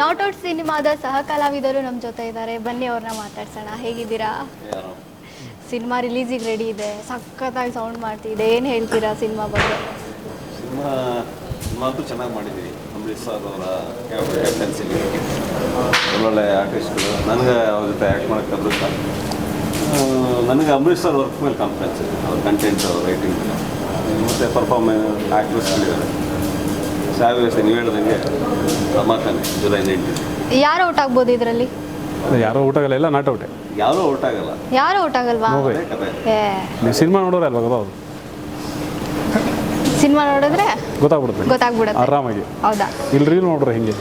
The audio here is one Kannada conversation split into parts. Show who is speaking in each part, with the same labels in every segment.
Speaker 1: ನಾಟ್ ಔಟ್ ಸಿನಿಮಾದ ಸಹ ಕಲಾವಿದರು ನಮ್ಮ ಜೊತೆ ಇದ್ದಾರೆ. ಬನ್ನಿ ಅವ್ರನ್ನ ಮಾತಾಡ್ಸೋಣ. ಹೇಗಿದ್ದೀರಾ? ಸಿನಿಮಾ ರಿಲೀಸಿಗೆ ರೆಡಿ ಇದೆ. ಸಖತ್ತಾಗಿ ಸೌಂಡ್ ಮಾಡ್ತಿದೆ. ಏನು ಹೇಳ್ತೀರಾ ಸಿನಿಮಾ ಬಗ್ಗೆ?
Speaker 2: ಸಿನಿಮಾ ಅಂತೂ ಚೆನ್ನಾಗಿ ಮಾಡಿದ್ದೀವಿ ಅಂಬರೀಷ್ ಸರ್ ಅವರ ಕ್ಯಾಪ್ಟನ್ಸಿಲಿ ಒಳ್ಳೊಳ್ಳೆ ಆರ್ಟಿಸ್ಟ್ಗಳು ನನಗೆ ಅವ್ರ ಜೊತೆ ಆ್ಯಕ್ಟ್ ಮಾಡೋಕ್ಕೆ ಅದೃಷ್ಟ ನನಗೆ ಅಂಬರೀಷ್ ಸರ್ ವರ್ಕ್ ಮೇಲೆ ಕಾನ್ಫಿಡೆನ್ಸ್ ಇದೆ. ಅವ್ರ ಕಂಟೆಂಟ್ ಅವ್ರ ರೈಟಿಂಗ್ ಮತ್ತು ಪರ್ಫಾರ್ಮೆನ್ಸ್ ಆ್ಯಕ್ಟ್ರೆಸ್ಗಳಿದ್ದಾರೆ ಸಾವಿರ ನೀವು ಹೇಳ್ದಂಗೆ ರಮಾಖಾನೆ ಜುಲೈ ನೈನ್ಟೀನ್
Speaker 1: ಯಾರು ಔಟ್ ಆಗ್ಬೋದು ಇದರಲ್ಲಿ?
Speaker 3: ಯಾರೋ ಊಟಗಲ್ಲ ಎಲ್ಲ ನಾಟ್ ಔಟ್.
Speaker 2: ಯಾರೂ ಔಟ್ ಆಗಲ್ಲ.
Speaker 1: ಯಾರು ಔಟ್ ಆಗಲ್ವಾ?
Speaker 3: ಹೋಗಿ
Speaker 2: ಅದೇ ಕತೆ.
Speaker 1: ಏ.
Speaker 3: ನೀವು ಸಿನಿಮಾ ನೋಡೋರೆ ಅಲ್ವಾ ಗೊತ್ತಾಗೋದು?
Speaker 1: ಸಿನಿಮಾ ನೋಡಿದ್ರೆ
Speaker 3: ಗೊತ್ತಾಗ್ಬಿಡುತ್ತೆ.
Speaker 1: ಗೊತ್ತಾಗ್ಬಿಡುತ್ತೆ.
Speaker 3: ಆರಾಮಾಗಿ.
Speaker 1: ಹೌದಾ?
Speaker 3: ಇಲ್ರಿ ರೀಲ್ ನೋಡ್ರೆ ಹಿಂಗೆ.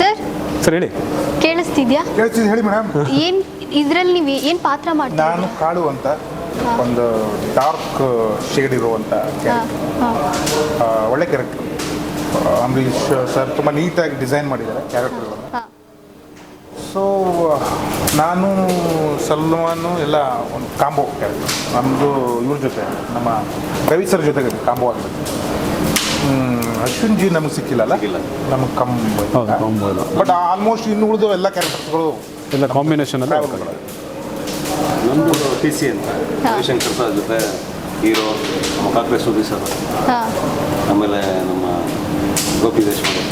Speaker 1: ಸರ್?
Speaker 3: ಸರ್ ಹೇಳಿ.
Speaker 1: ಕೇಳಿಸ್ತಿದ್ಯಾ?
Speaker 4: ಕೇಳ್ತಿದ್ದು ಹೇಳಿ ಮೇಡಮ್
Speaker 1: ಏನ್ ಇದ್ರಲ್ಲಿ ನೀವು ಏನ್ ಪಾತ್ರ
Speaker 4: ನಾನು
Speaker 1: ಕಾಡು
Speaker 4: ಕಾಳು ಅಂತ ಒಂದು ಡಾರ್ಕ್ ಶೇಡ್ ಇರುವಂತ. ಒಳ್ಳೆ ಕ್ಯಾರೆಕ್ಟರ್ ಅಂಬರೀಷ್ ಸರ್ ತುಂಬ ನೀಟಾಗಿ ಡಿಸೈನ್ ಮಾಡಿದ್ದಾರೆ ಕ್ಯಾರೆಕ್ಟರ್ಗಳನ್ನು.
Speaker 1: ಹಾ.
Speaker 4: ಸೊ ನಾನು ಸಲ್ಮಾನು ಎಲ್ಲ ಒಂದು ಕಾಂಬೋ ಕ್ಯಾರೆಕ್ಟರ್. ನಮ್ಮದು ಇವ್ರ ಜೊತೆ ನಮ್ಮ ರವಿ ಸರ್ ಜೊತೆಗೆ ಕಾಂಬೋ ಆಗಿರುತ್ತೆ ಹ್ಮ್, ಅಶ್ವಿನ್ ಜಿ ನಮಗೆ
Speaker 2: ಸಿಕ್ಕಿಲ್ಲ.
Speaker 4: ನಮಗೆ
Speaker 3: ಕಾಂಬೋ.
Speaker 4: ಬಟ್ ಆಲ್ಮೋಸ್ಟ್ ಇನ್ನು ಉಳಿದು ಎಲ್ಲ ಕ್ಯಾರೆಕ್ಟರ್ಸ್ಗಳು
Speaker 3: ಎಲ್ಲ ಕಾಂಬಿನೇಷನ್ ಎಲ್ಲ
Speaker 2: ನಮ್ಮದು ಟಿ ಸಿ ಅಂತ. ರವಿಶಂಕರ್ ಸರ್ ಜೊತೆ ಹೀರೋ ನಮ್ಮ ಕಾಕ್ರೆ ಸರ್.
Speaker 1: ಹಾ.
Speaker 2: ಆಮೇಲೆ ನಮ್ಮ ಗೋಪಿ ದೇಶಪಾಂಡೆ.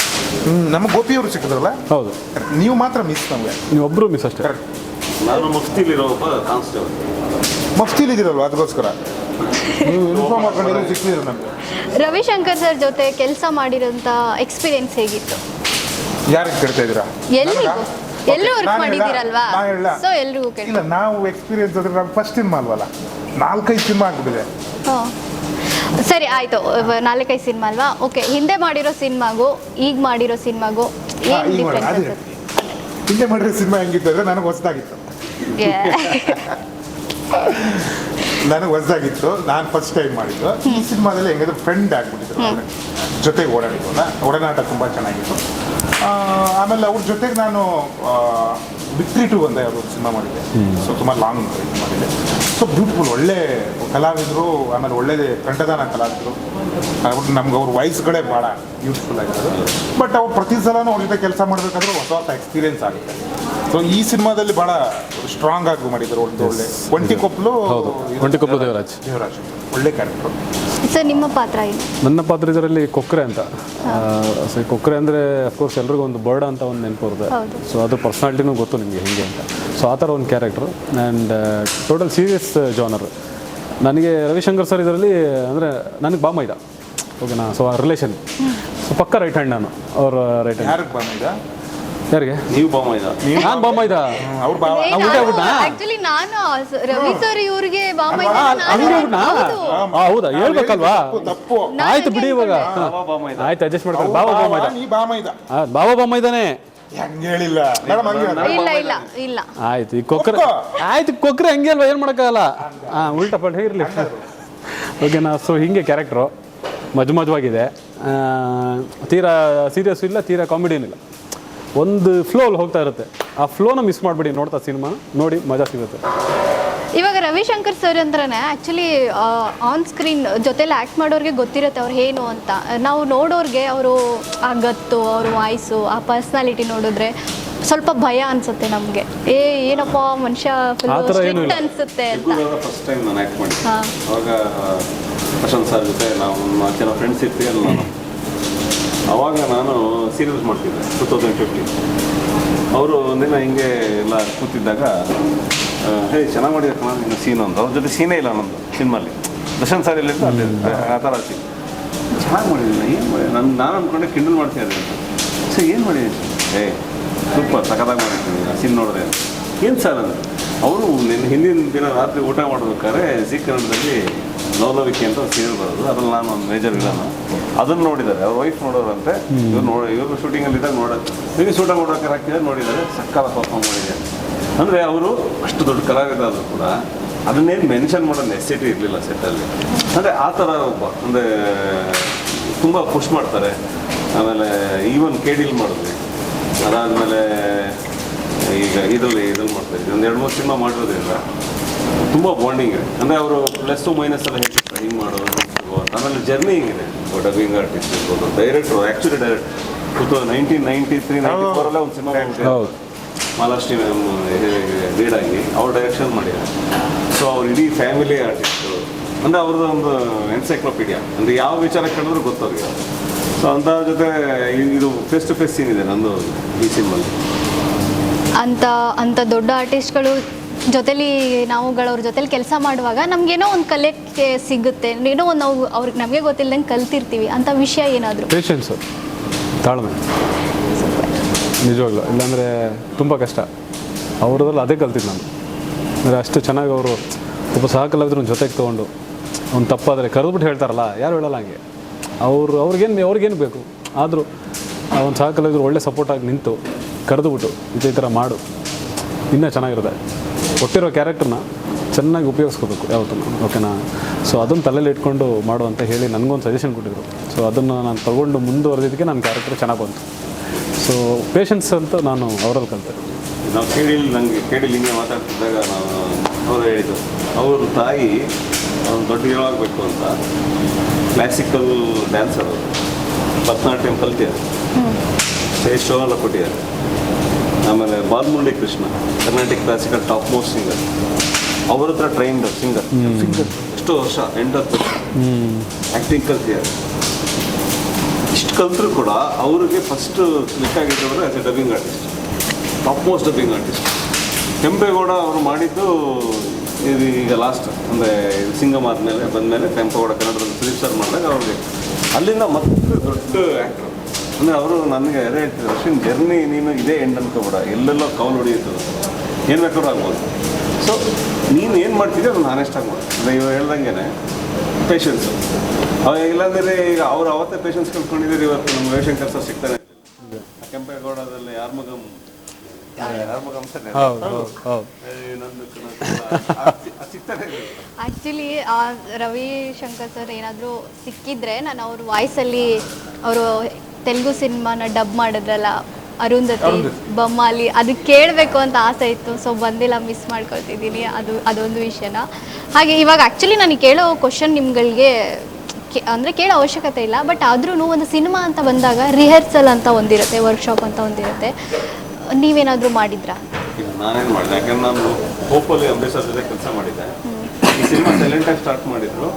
Speaker 4: ಹ್ಮ್, ನಮಗೆ ಗೋಪಿ ಅವರು ಸಿಕ್ಕಿದ್ರಲ್ಲ?
Speaker 3: ಹೌದು.
Speaker 4: ನೀವು ಮಾತ್ರ ಮಿಸ್ ನಮಗೆ
Speaker 3: ನೀವು ಒಬ್ಬರು ಮಿಸ್ ಅಷ್ಟೇ.
Speaker 4: ಕರೆಕ್ಟ್
Speaker 2: ನಾನು ಮುಫ್ತಿಲಿರೋ ಒಬ್ಬ ಕಾನ್ಸ್ಟೇಬಲ್
Speaker 4: ಮಫ್ತಿಲಿ ಇದ್ದೀರಲ್ವ ಅದಕ್ಕೋಸ್ಕರ. ನೀವು ಯೂನಿಫಾರ್ಮ್ ಹಾಕೊಂಡಿರೋ ಸಿಕ್ಕಿದ್ರು ನಮಗೆ?
Speaker 1: ರವಿಶಂಕರ್ ಸರ್ ಜೊತೆ ಕೆಲಸ ಮಾಡಿರೋಂಥ ಎಕ್ಸ್ಪೀರಿಯನ್ಸ್ ಹೇಗಿತ್ತು?
Speaker 4: ಯಾರಿಗೆ ಕೇಳ್ತಾ ಇದ್ದೀರಾ?
Speaker 1: ಎಲ್ರಿಗೂ. ಎಲ್ಲರೂ ವರ್ಕ್ ಮಾಡಿದ್ದೀರಲ್ವಾ?
Speaker 4: ನಾನು ಹೇಳ
Speaker 1: ಸೊ ಎಲ್ರಿಗೂ
Speaker 4: ಇಲ್ಲ ನಾವು ಎಕ್ಸ್ಪೀರಿಯನ್ಸ್ ಅಂದ್ರೆ ನಾವು ಫಸ್ಟ್ ಸಿನಿಮಾ ಅಲ್ವಲ್ಲ? ನಾಲ್ಕೈದು ಸಿನಿಮಾ ಆಗ್ಬಿಟ್ಟಿದೆ.
Speaker 1: ಸರಿ ಆಯ್ತು. ನಾಲ್ಕೈದು ಸಿನಿಮಾ ಅಲ್ವಾ? ಓಕೆ ಹಿಂದೆ ಮಾಡಿರೋ ಸಿನಿಮಾಗೂ ಈಗ ಮಾಡಿರೋ ಸಿನಿಮಾಗೂ ಏನು ಡಿಫ್ರೆನ್ಸ್
Speaker 4: ಹಿಂದೆ ಮಾಡಿರೋ ಸಿನಿಮಾ ಹೆಂಗಿತ್ತು ಅಂದ್ರೆ ನನಗೆ ಹೊಸದಾಗಿತ್ತು. ನನಗೆ ಹೊಸದಾಗಿತ್ತು. ನಾನು ಫಸ್ಟ್ ಟೈಮ್ ಮಾಡಿದ್ದು. ಈ ಸಿನಿಮಾದಲ್ಲಿ ಹೆಂಗಿದ್ರು ಫ್ರೆಂಡ್ ಆಗ್ಬಿಟ್ಟಿದ್ರು. ಜೊತೆಗೆ ಓಡಾಡಿದ್ವಲ್ಲ. ಒಡನಾಟ ತುಂಬ ಚೆನ್ನಾಗಿತ್ತು. ಆಮೇಲೆ ಅವ್ರ ಜೊತೆಗೆ ನಾನು ಬಿಕ್ರಿ ಟು ಅಂತ ಯಾವುದೋ ಒಂದು ಸಿನಿಮಾ ಮಾಡಿದೆ ಸೊ ತುಂಬ ಲಾಂಗ್ ಮಾಡಿದೆ ಸೊ ಬ್ಯೂಟಿಫುಲ್ ಒಳ್ಳೆ ಕಲಾವಿದರು, ಆಮೇಲೆ ಒಳ್ಳೆ ಕಂಠದಾನ ಕಲಾವಿದರು. ಅವ್ರು ನಮ್ಗೆ ಅವ್ರ ವಾಯ್ಸ್ಗಳೇ ಭಾಳ ಯೂಸ್ಫುಲ್ ಆಗಿರೋದು. ಬಟ್ ಅವ್ರು ಪ್ರತಿ ಸಲನೂ ಅವ್ರ ಜೊತೆ ಕೆಲಸ ಮಾಡಬೇಕಾದ್ರೂ ಹೊಸ ಹೊಸ ಎಕ್ಸ್ಪೀರಿಯನ್ಸ್ ಆಗುತ್ತೆ. ಸೊ ಈ ಸಿನಿಮಾದಲ್ಲಿ ಬಹಳ ಸ್ಟ್ರಾಂಗ್ ಆಗಿ ಮಾಡಿದ್ರು ಒಂದು ಒಳ್ಳೆ ಒಂಟಿ ಕೊಪ್ಪಲು
Speaker 3: ಹೌದು. ಒಂಟಿಕೊಪ್ಪಲು ದೇವರಾಜ್.
Speaker 4: ದೇವರಾಜ್. ಒಳ್ಳೆ ಕ್ಯಾರೆಕ್ಟರ್
Speaker 1: ಸರ್ ನಿಮ್ಮ ಪಾತ್ರ ಏನು?
Speaker 3: ನನ್ನ ಪಾತ್ರ ಇದರಲ್ಲಿ ಕೊಕ್ರೆ ಅಂತ. ಸೊ ಕೊಕ್ರೆ ಅಂದರೆ ಅಫ್ಕೋರ್ಸ್ ಎಲ್ರಿಗೂ ಒಂದು ಬರ್ಡ್ ಅಂತ ಒಂದು ನೆನಪು ಇರುತ್ತೆ
Speaker 1: ಹೌದು.
Speaker 3: ಸೊ ಅದು ಪರ್ಸ್ನಾಲಿಟಿನೂ ಗೊತ್ತು ನಿಮಗೆ ಹೇಗೆ ಅಂತ. ಸೊ ಆ ಥರ ಒಂದು character and total serious genre ನನಗೆ ರವಿಶಂಕರ್ ಸರ್ ಇದರಲ್ಲಿ ಅಂದರೆ ನನಗೆ ಬಾಮ ಇದ ಓಕೆನಾ ಸೊ ಆ ರಿಲೇಷನ್ ಸೊ ಪಕ್ಕ ರೈಟ್ ಹ್ಯಾಂಡ್ ನಾನು. ಅವ್ರ ರೈಟ್ ಹ್ಯಾಂಡ್
Speaker 4: ಯಾರಿಗೆ?
Speaker 2: ನೀವು ಬಾಮ ಇದ.
Speaker 3: ನಾನು ಬಾಮ ಅವ್ರು
Speaker 4: ಅವ್ರ ಭಾವ
Speaker 3: ನಾವು
Speaker 1: ನಾನು ಸ- ರವಿ ಸರ್ ಇವ್ರಿಗೆ ಬಾಂಬೆ
Speaker 3: ಆ, ಹಂಗೆ ಆಗ್ಬಿಟ್ನಾ? ಆ, ಹೌದಾ? ಹೇಳ್ಬೇಕಲ್ವಾ?
Speaker 4: ತಪ್ಪು
Speaker 3: ಆಯ್ತು ಬಿಡಿ ಇವಾಗ.
Speaker 2: ಬಾವ ಬಾಮ ಇದ.
Speaker 3: ಆಯ್ತು ಅಡ್ಜಸ್ಟ್ ಮಾಡ್ಕೊಂಡು ಬಾವ ಬಾಮ ಇದ.
Speaker 4: ನೀ ಬಾಮ ಇದ.
Speaker 3: ಆ, ಬಾವ ಬಾಮ ಇದ್ದಾನೆ
Speaker 4: ಹೆಂಗೆ ಹೇಳಿಲ್ಲ? ಮೇಡಮ್ ಹಂಗೆ.
Speaker 1: ಇಲ್ಲ ಇಲ್ಲ ಇಲ್ಲ
Speaker 3: ಆಯ್ತು ಈ
Speaker 4: ಕೊಕ್ಕರೆ.
Speaker 3: ಆಯ್ತು ಕೊಕ್ಕರೆ ಹಂಗೆ ಅಲ್ವಾ? ಏನು ಮಾಡೋಕ್ಕಾಗಲ್ಲ? ಹಾಂ ಉಲ್ಟಾ ಪಲ್ಟ ಇರಲಿ. ಓಕೆನಾ ಸೊ ಹಿಂಗೆ ಕ್ಯಾರೆಕ್ಟ್ರು ಮಜು ಮಜವಾಗಿದೆ ಆ, ತೀರಾ ಸೀರಿಯಸ್ ಇಲ್ಲ ತೀರಾ ಕಾಮಿಡಿನೂ ಇಲ್ಲ ಒಂದು ಫ್ಲೋ ಅಲ್ಲಿ ಹೋಗ್ತಾ ಇರುತ್ತೆ. ಆ ಫ್ಲೋನ ಮಿಸ್ ಮಾಡಿಬಿಡಿ ನೋಡ್ತಾ ಸಿನಿಮಾ ನೋಡಿ ಮಜಾ ಸಿಗುತ್ತೆ.
Speaker 1: ಇವಾಗ ರವಿಶಂಕರ್ ಸರ್ ಅಂದ್ರೇ ಆ್ಯಕ್ಚುಲಿ ಆನ್ ಸ್ಕ್ರೀನ್ ಜೊತೆಲಿ ಆ್ಯಕ್ಟ್ ಮಾಡೋರಿಗೆ ಗೊತ್ತಿರುತ್ತೆ ಅವ್ರು ಏನು ಅಂತ. ನಾವು ನೋಡೋರಿಗೆ ಅವರು ಆ ಗತ್ತು ಅವ್ರ ವಾಯ್ಸು ಆ ಪರ್ಸ್ನಾಲಿಟಿ ನೋಡಿದ್ರೆ ಸ್ವಲ್ಪ ಭಯ ಅನ್ಸುತ್ತೆ ನಮಗೆ. ಏ ಏನಪ್ಪ ಮನುಷ್ಯ. ಅನ್ಸುತ್ತೆ
Speaker 2: ಫಸ್ಟ್ ಟೈಮ್ ನಾನು ಆ್ಯಕ್ಟ್ ಮಾಡಿದ್ದೆ.
Speaker 1: ಹಾ.
Speaker 2: ಅವಾಗ ಪ್ರಶಾಂತ್ ಸರ್ ಜೊತೆ ನಾವು ಕೆಲವು ಫ್ರೆಂಡ್ಸ್ ಇರ್ತೀವಿ ನಾನು ಅವಾಗ ನಾನು ಸೀರಿಯಲ್ಸ್ ಮಾಡ್ತಿದ್ದೆ ಟು ತೌಸಂಡ್ ಫಿಫ್ಟಿ ಅವರು ಒಂದಿನ ಹಿಂಗೆ ಎಲ್ಲ ಕೂತಿದ್ದಾಗ ಹೇ, ಚೆನ್ನಾಗಿ ಮಾಡಿದೆ ಕಣ ನಿನ್ನ ಸೀನ್ ಅಂತ ಅವ್ರ ಜೊತೆ ಸೀನೇ ಇಲ್ಲ ನಮ್ಮದು ಸಿನಿಮಾಲಿ ದರ್ಶನ್ ಸರ್ ಇಲ್ಲಿಂದ ಅಲ್ಲಿ ಆ ಥರ ಸೀನ್ ಚೆನ್ನಾಗಿ ಮಾಡಿದ್ದೀನಿ ಏನು ನಾನು ನಾನು ಅಂದ್ಕೊಂಡೆ ಕಿಂಡಲ್ ಮಾಡ್ತೀನಿ ಸರ್, ಏನು ಮಾಡಿದ್ದೀನಿ ಏ ಸೂಪರ್ ಸಖತ್ತಾಗಿ ಮಾಡಿದ್ದೀನಿ, ಆ ಸೀನ್ ನೋಡಿದೆ ಏನು ಸರ್ ಅಂದ್ರೆ ಅವರು ನಿನ್ನ ಹಿಂದಿನ ದಿನ ರಾತ್ರಿ ಊಟ ಮಾಡಬೇಕಾದ್ರೆ ಜಿ ಕನ್ನಡದಲ್ಲಿ ಲವಲವಿಕೆ ಅಂತ ಸೀರಿಯಲ್ ಬರೋದು. ಅದ್ರಲ್ಲಿ ನಾನು ಒಂದು ಮೇಜರ್ ವಿಲನ್ ಅದನ್ನು ನೋಡಿದ್ದಾರೆ. ಅವ್ರ ವೈಫ್ ನೋಡೋರಂತೆ ಇವ್ರು ನೋಡಿ, ಇವರು ಶೂಟಿಂಗಲ್ಲಿ ಇದ್ದಾಗ ನೋಡೋದು ನೀವು ಶೂಟ ಮಾಡೋಕೆ ಹಾಕಿದ್ರೆ ನೋಡಿದ್ದಾರೆ ಸಕ್ಕಲ ಪರ್ಫಾರ್ಮ್ ಮಾಡಿದೆ. ಅಂದರೆ ಅವರು ಅಷ್ಟು ದೊಡ್ಡ ಕಲಾವಿದ ಆದರೂ ಕೂಡ ಅದನ್ನೇನು ಮೆನ್ಷನ್ ಮಾಡೋ ನೆಸಿಟಿ ಇರಲಿಲ್ಲ ಸೆಟ್ಟಲ್ಲಿ ಅಂದರೆ ಆ ಥರ ಒಬ್ಬ, ಅಂದರೆ ತುಂಬ ಪುಷ್ ಮಾಡ್ತಾರೆ. ಆಮೇಲೆ ಈವನ್ ಕೇಡಿಲ್ ಮಾಡಿದ್ವಿ ಅದಾದಮೇಲೆ ಈಗ ಇದರಲ್ಲಿ ಇದ್ರಲ್ಲಿ ಮಾಡ್ತಾ ಇದ್ವಿ ಒಂದು ಎರಡು ಮೂರು ಸಿನಿಮಾ ಮಾಡಿರೋದ್ರಿಂದ ತುಂಬ ಬಾಂಡಿಂಗ್ ಇದೆ. ಅಂದರೆ ಅವರು ಪ್ಲಸ್ಸು ಮೈನಸ್ ಎಲ್ಲ ಹೇಳಿ ಹಿಂಗೆ ಮಾಡೋದು. ಆಮೇಲೆ ಜರ್ನಿ ಹಿಂಗಿದೆ? ಡಬ್ಬಿಂಗ್ ಆರ್ಟಿಸ್ಟ್ ಇರ್ಬೋದು director actually direct two thousand nineteen ninety three ninety ಫೋರಲ್ಲೇ ಒಂದು ಸಿನಿಮಾ
Speaker 3: ಹೌದು.
Speaker 2: ಮಹಾಲಕ್ಷ್ಮಿ ಮ್ಯಾಮ್ ಲೀಡ್ ಆಗಿ. ಅವ್ರು ಡೈರೆಕ್ಷನ್ ಮಾಡಿದ್ದಾರೆ. ಸೊ ಅವ್ರು ಇಡೀ ಫ್ಯಾಮಿಲಿ ಆರ್ಟಿಸ್ಟು ಅಂದರೆ ಅವ್ರದ್ದು ಒಂದು ಎನ್ಸೈಕ್ಲೋಪೀಡಿಯಾ ಅಂದರೆ ಯಾವ ವಿಚಾರ ಕೇಳಿದ್ರು ಗೊತ್ತವ್ರಿಗೆ. ಸೊ ಅಂತ ಜೊತೆ ಇದು ಫೇಸ್ ಟು ಫೇಸ್ ಸೀನ್ ಇದೆ ನಂದು ಈ ಸಿನಿಮಲ್ಲಿ
Speaker 1: ಅಂತ ಅಂತ ದೊಡ್ಡ ಆರ್ಟಿಸ್ಟ್ಗಳು ಜೊತೆಲಿ ನಾವುಗಳವ್ರ ಜೊತೆಲಿ ಕೆಲಸ ಮಾಡುವಾಗ ನಮಗೇನೋ ಒಂದು ಕಲೆ ಸಿಗುತ್ತೆ, ಏನೋ ಒಂದು ನಾವು ಅವ್ರಿಗೆ ನಮಗೆ ಗೊತ್ತಿಲ್ಲದಂಗೆ ಕಲ್ತಿರ್ತೀವಿ ಅಂತ ವಿಷಯ ಏನಾದರೂ?
Speaker 3: ಪೇಷನ್ಸು ತಾಳ್ಮೆ. ನಿಜವಾಗ್ಲೂ. ಇಲ್ಲಾಂದರೆ ತುಂಬ ಕಷ್ಟ. ಅವ್ರದ್ರಲ್ಲಿ ಅದೇ ಕಲ್ತಿದ್ದು ನಾನು. ಅಂದರೆ ಅಷ್ಟು ಚೆನ್ನಾಗಿ ಅವರು ಒಬ್ಬ ಸಹ ಕಲಾವಿದ್ರು ಜೊತೆಗೆ ತೊಗೊಂಡು ಅವ್ನು ತಪ್ಪಾದರೆ ಕರೆದ್ಬಿಟ್ಟು ಹೇಳ್ತಾರಲ್ಲ, ಯಾರು ಹೇಳಲ್ಲ ಹಂಗೆ. ಅವರು, ಅವ್ರಿಗೇನು ಅವ್ರಿಗೇನು ಬೇಕು? ಆದರೂ ಒಂದು ಸಹಕಲಾವಿದ್ರು ಒಳ್ಳೆ ಸಪೋರ್ಟಾಗಿ ನಿಂತು ಕರೆದುಬಿಟ್ಟು ಇದೇ ಥರ ಮಾಡು. ಇನ್ನೂ ಚೆನ್ನಾಗಿರುತ್ತೆ. ಕೊಟ್ಟಿರೋ ಕ್ಯಾರೆಕ್ಟರ್ನ ಚೆನ್ನಾಗಿ ಉಪಯೋಗಿಸ್ಕೋಬೇಕು ಯಾವತ್ತೂ. ಓಕೆನಾ ಸೊ ಅದನ್ನು ತಲೆಯಲ್ಲಿ ಇಟ್ಕೊಂಡು ಮಾಡು ಅಂತ ಹೇಳಿ ನನಗೊಂದು ಸಜೆಷನ್ ಕೊಟ್ಟಿದ್ರು. ಸೊ ಅದನ್ನು ನಾನು ತಗೊಂಡು ಮುಂದುವರೆದಿದ್ದಕ್ಕೆ ನನ್ನ ಕ್ಯಾರೆಕ್ಟರ್ ಚೆನ್ನಾಗಿ ಬಂತು. ಸೊ ಪೇಷನ್ಸ್ ಅಂತ ನಾನು ಅವರಲ್ಲಿ ಕಲಿತೆ.
Speaker 2: ನಾವು ಕೇಳಿ ನನಗೆ ಕೇಳಿ ಹಿಂಗೆ ಮಾತಾಡ್ತಿದ್ದಾಗ ನಾನು ಅವರು ಹೇಳಿದ್ದು ಅವ್ರ ತಾಯಿ ಅವ್ನು ದೊಡ್ಡ ಹೀರೋ ಆಗಬೇಕು ಅಂತ. ಕ್ಲಾಸಿಕಲ್ ಡ್ಯಾನ್ಸರ್ ಅವರು. ಭರತನಾಟ್ಯಂ ಕಲ್ತಿದ್ದಾರೆ. ಸ್ಟೇಜ್ ಶೋ ಎಲ್ಲ ಕೊಟ್ಟಿದ್ದಾರೆ. ಆಮೇಲೆ Balamurali Krishna Karnataka classical top most singer ಅವ್ರ ಹತ್ರ ಟ್ರೈನ್ಡ್ ಸಿಂಗರ್ ಸಿಂಗರ್ ಎಷ್ಟೋ ವರ್ಷ ಎಂಟತ್ತು ವರ್ಷ. ಆ್ಯಕ್ಟಿಂಗ್ ಕಲ್ತಿದ್ದಾರೆ ಇಷ್ಟು ಕಲ್ತರೂ ಕೂಡ ಅವ್ರಿಗೆ first click ಆಗಿದ್ದವರು as a dubbing artist top most dubbing artist Kempegowda ಅವರು ಮಾಡಿದ್ದು ಇದು ಈಗ ಲಾಸ್ಟ್ ಅಂದರೆ ಸಿಂಗಮ್ ಆದಮೇಲೆ ಬಂದಮೇಲೆ ಕೆಂಪೇಗೌಡ ಕನ್ನಡದಲ್ಲಿ ಫಿಲಿಪ್ ಸರ್ ಮಾಡಿದಾಗ ಅವ್ರಿಗೆ. ಅಲ್ಲಿಂದ ಮತ್ತೆ ದೊಡ್ಡ ಆ್ಯಕ್ಟರ್ ಅಂದರೆ ಅವರು ನನಗೆ ಅದೇ ಹೇಳ್ತಿದ್ರು ಅಶ್ವಿನ್ ಜರ್ನಿ ನೀನು ಇದೇ ಎಂಡ್ ಅನ್ಕೋಬೇಡ ಎಲ್ಲೆಲ್ಲೋ ಕೌಲ್ ಹೊಡಿಯುತ್ತೆ ಏನು ಬೇಕಾದ್ರೂ ಆಗ್ಬೋದು. ಸೊ ನೀನು ಏನು ಮಾಡ್ತಿದ್ದೆ ಅದನ್ನು ಆನೆಸ್ಟಾಗಿ ಮಾಡಿ ಅಂದರೆ ಇವಾಗ ಹೇಳ್ದಂಗೆ ಪೇಷನ್ಸು ಅವಾಗ ಇಲ್ಲಾಂದರೆ ಈಗ ಅವ್ರು ಅವತ್ತೇ ಪೇಷನ್ಸ್ ಕಲ್ತ್ಕೊಂಡಿದ್ದೀರಿ ಇವತ್ತು. ನಮ್ಮ ರವಿಶಂಕರ್ ಸರ್ ಸಿಗ್ತಾನೆ ಕೆಂಪೇಗೌಡದಲ್ಲಿ ಯಾರ್ಮಗಂ ಯಾರ್ಮಗಂ
Speaker 1: ಆಕ್ಚುಲಿ ರವಿಶಂಕರ್ ಸರ್ ಏನಾದರೂ ಸಿಕ್ಕಿದ್ರೆ ನಾನು ಅವ್ರ ವಾಯ್ಸಲ್ಲಿ ಅವರು ತೆಲುಗು ಸಿನಿಮಾನ ಡಬ್ ಮಾಡಿದ್ರಲ್ಲ ಅರುಂಧತಿ ಬೊಮ್ಮಾಲಿ ಅದು ಕೇಳಬೇಕು ಅಂತ ಆಸೆ ಇತ್ತು. ಸೊ ಬಂದಿಲ್ಲ ಮಿಸ್ ಮಾಡ್ಕೊಳ್ತಿದ್ದೀನಿ. ಅದು ಅದೊಂದು ವಿಷಯನ. ಹಾಗೆ ಇವಾಗ ಆ್ಯಕ್ಚುಲಿ ನಾನು ಕೇಳೋ ಕ್ವಶನ್ ನಿಮ್ಗಳಿಗೆ ಅಂದರೆ ಕೇಳೋ ಅವಶ್ಯಕತೆ ಇಲ್ಲ. ಬಟ್ ಆದ್ರೂ ಒಂದು ಸಿನಿಮಾ ಅಂತ ಬಂದಾಗ ರಿಹರ್ಸಲ್ ಅಂತ ಒಂದಿರುತ್ತೆ ವರ್ಕ್ಶಾಪ್ ಅಂತ ಒಂದಿರುತ್ತೆ. ನೀವೇನಾದರೂ ಮಾಡಿದ್ರಾ?
Speaker 2: ನಾನೇನು ಮಾಡಿದೆ ಯಾಕಂದ್ರೆ ನಾನು ಹೋಪಲ್ಲಿ ಅಂಬೇಸರ್ ಜೊತೆ ಕೆಲಸ ಮಾಡಿದ್ದೆ. ಈ ಸಿನಿಮಾ ಸೈಲೆಂಟಾಗಿ ಸ್ಟಾರ್ಟ್ ಮಾಡಿದ್ರು.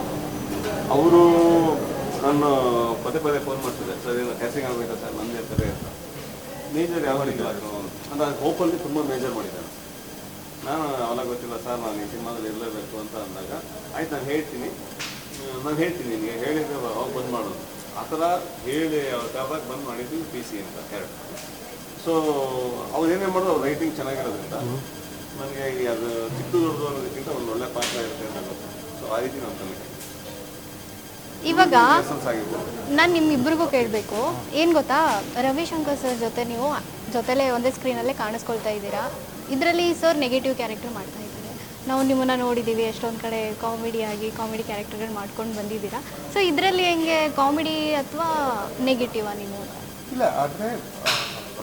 Speaker 2: ಅವರು ನಾನು ಪದೇ ಪದೇ ಫೋನ್ ಮಾಡ್ತಿದ್ದೆ ಸರ್ ಏನು ಕ್ಯಾಸಿಂಗ್ ಆಗಬೇಕಾ ಸರ್? ನಂದು ಸರಿ ಅಂತ. ಮೇಜರ್ ಯಾವ ಅದು ಅಂದರೆ ಹೋಪಲ್ಲಿ ತುಂಬ ಮೇಜರ್ ಮಾಡಿದ್ದಾನೆ ನಾನು ಅವಾಗ ಗೊತ್ತಿಲ್ಲ ಸರ್ ನಾನು ಈ ಸಿನಿಮಾದಲ್ಲಿ ಇರಲೇಬೇಕು ಅಂತ ಅಂದಾಗ ಆಯ್ತು ನಾನು ಹೇಳ್ತೀನಿ. ನಾನು ಹೇಳ್ತೀನಿ ನಿಮಗೆ ಹೇಳಿದ್ರೆ ಅವಾಗ ಬಂದ್ ಮಾಡೋದು. ಆ ಥರ ಹೇಳಿ ಅವ್ರ ಬಂದ್ ಮಾಡಿದ್ವಿ ಪಿ ಸಿ ಅಂತ ಕ್ಯಾರೆಕ್ಟರ್ ಸೊ ಅವ್ರು ಏನೇ ಮಾಡೋದು ಅವ್ರ ರೈಟಿಂಗ್ ಚೆನ್ನಾಗಿರೋದ್ರಿಂದ ನನಗೆ ಅದು ಚಿಕ್ಕ ದೊಡ್ಡದು ಅನ್ನೋದಕ್ಕಿಂತ ಒಂದು ಒಳ್ಳೆ ಪಾತ್ರ ಇರುತ್ತೆ ಅಂತ ಗೊತ್ತು ಸೊ ಆ ರೀತಿ ನಾನು ತಂದೆ
Speaker 1: ಇವಾಗ ನಾನು ನಿಮ್ಮಿಬ್ಬರಿಗೂ ಕೇಳಬೇಕು. ಏನು ಗೊತ್ತಾ? ರವಿಶಂಕರ್ ಸರ್ ಜೊತೆ ನೀವು ಜೊತೆಲೇ ಒಂದೇ ಸ್ಕ್ರೀನಲ್ಲೇ ಕಾಣಿಸ್ಕೊಳ್ತಾ ಇದ್ದೀರಾ? ಇದರಲ್ಲಿ ಸರ್ ನೆಗೆಟಿವ್ ಕ್ಯಾರೆಕ್ಟರ್ ಮಾಡ್ತಾ ಇದ್ದಾರೆ. ನಾವು ನಿಮ್ಮನ್ನ ನೋಡಿದ್ದೀವಿ ಎಷ್ಟೊಂದು ಕಡೆ ಕಾಮಿಡಿ ಆಗಿ ಕಾಮಿಡಿ ಕ್ಯಾರೆಕ್ಟರ್ಗಳು ಮಾಡ್ಕೊಂಡು ಬಂದಿದ್ದೀರಾ? ಸೊ ಇದರಲ್ಲಿ ಹೆಂಗೆ ಕಾಮಿಡಿ ಅಥವಾ ನೆಗೆಟಿವಾ ನೀವು
Speaker 4: ಇಲ್ಲ ಆದರೆ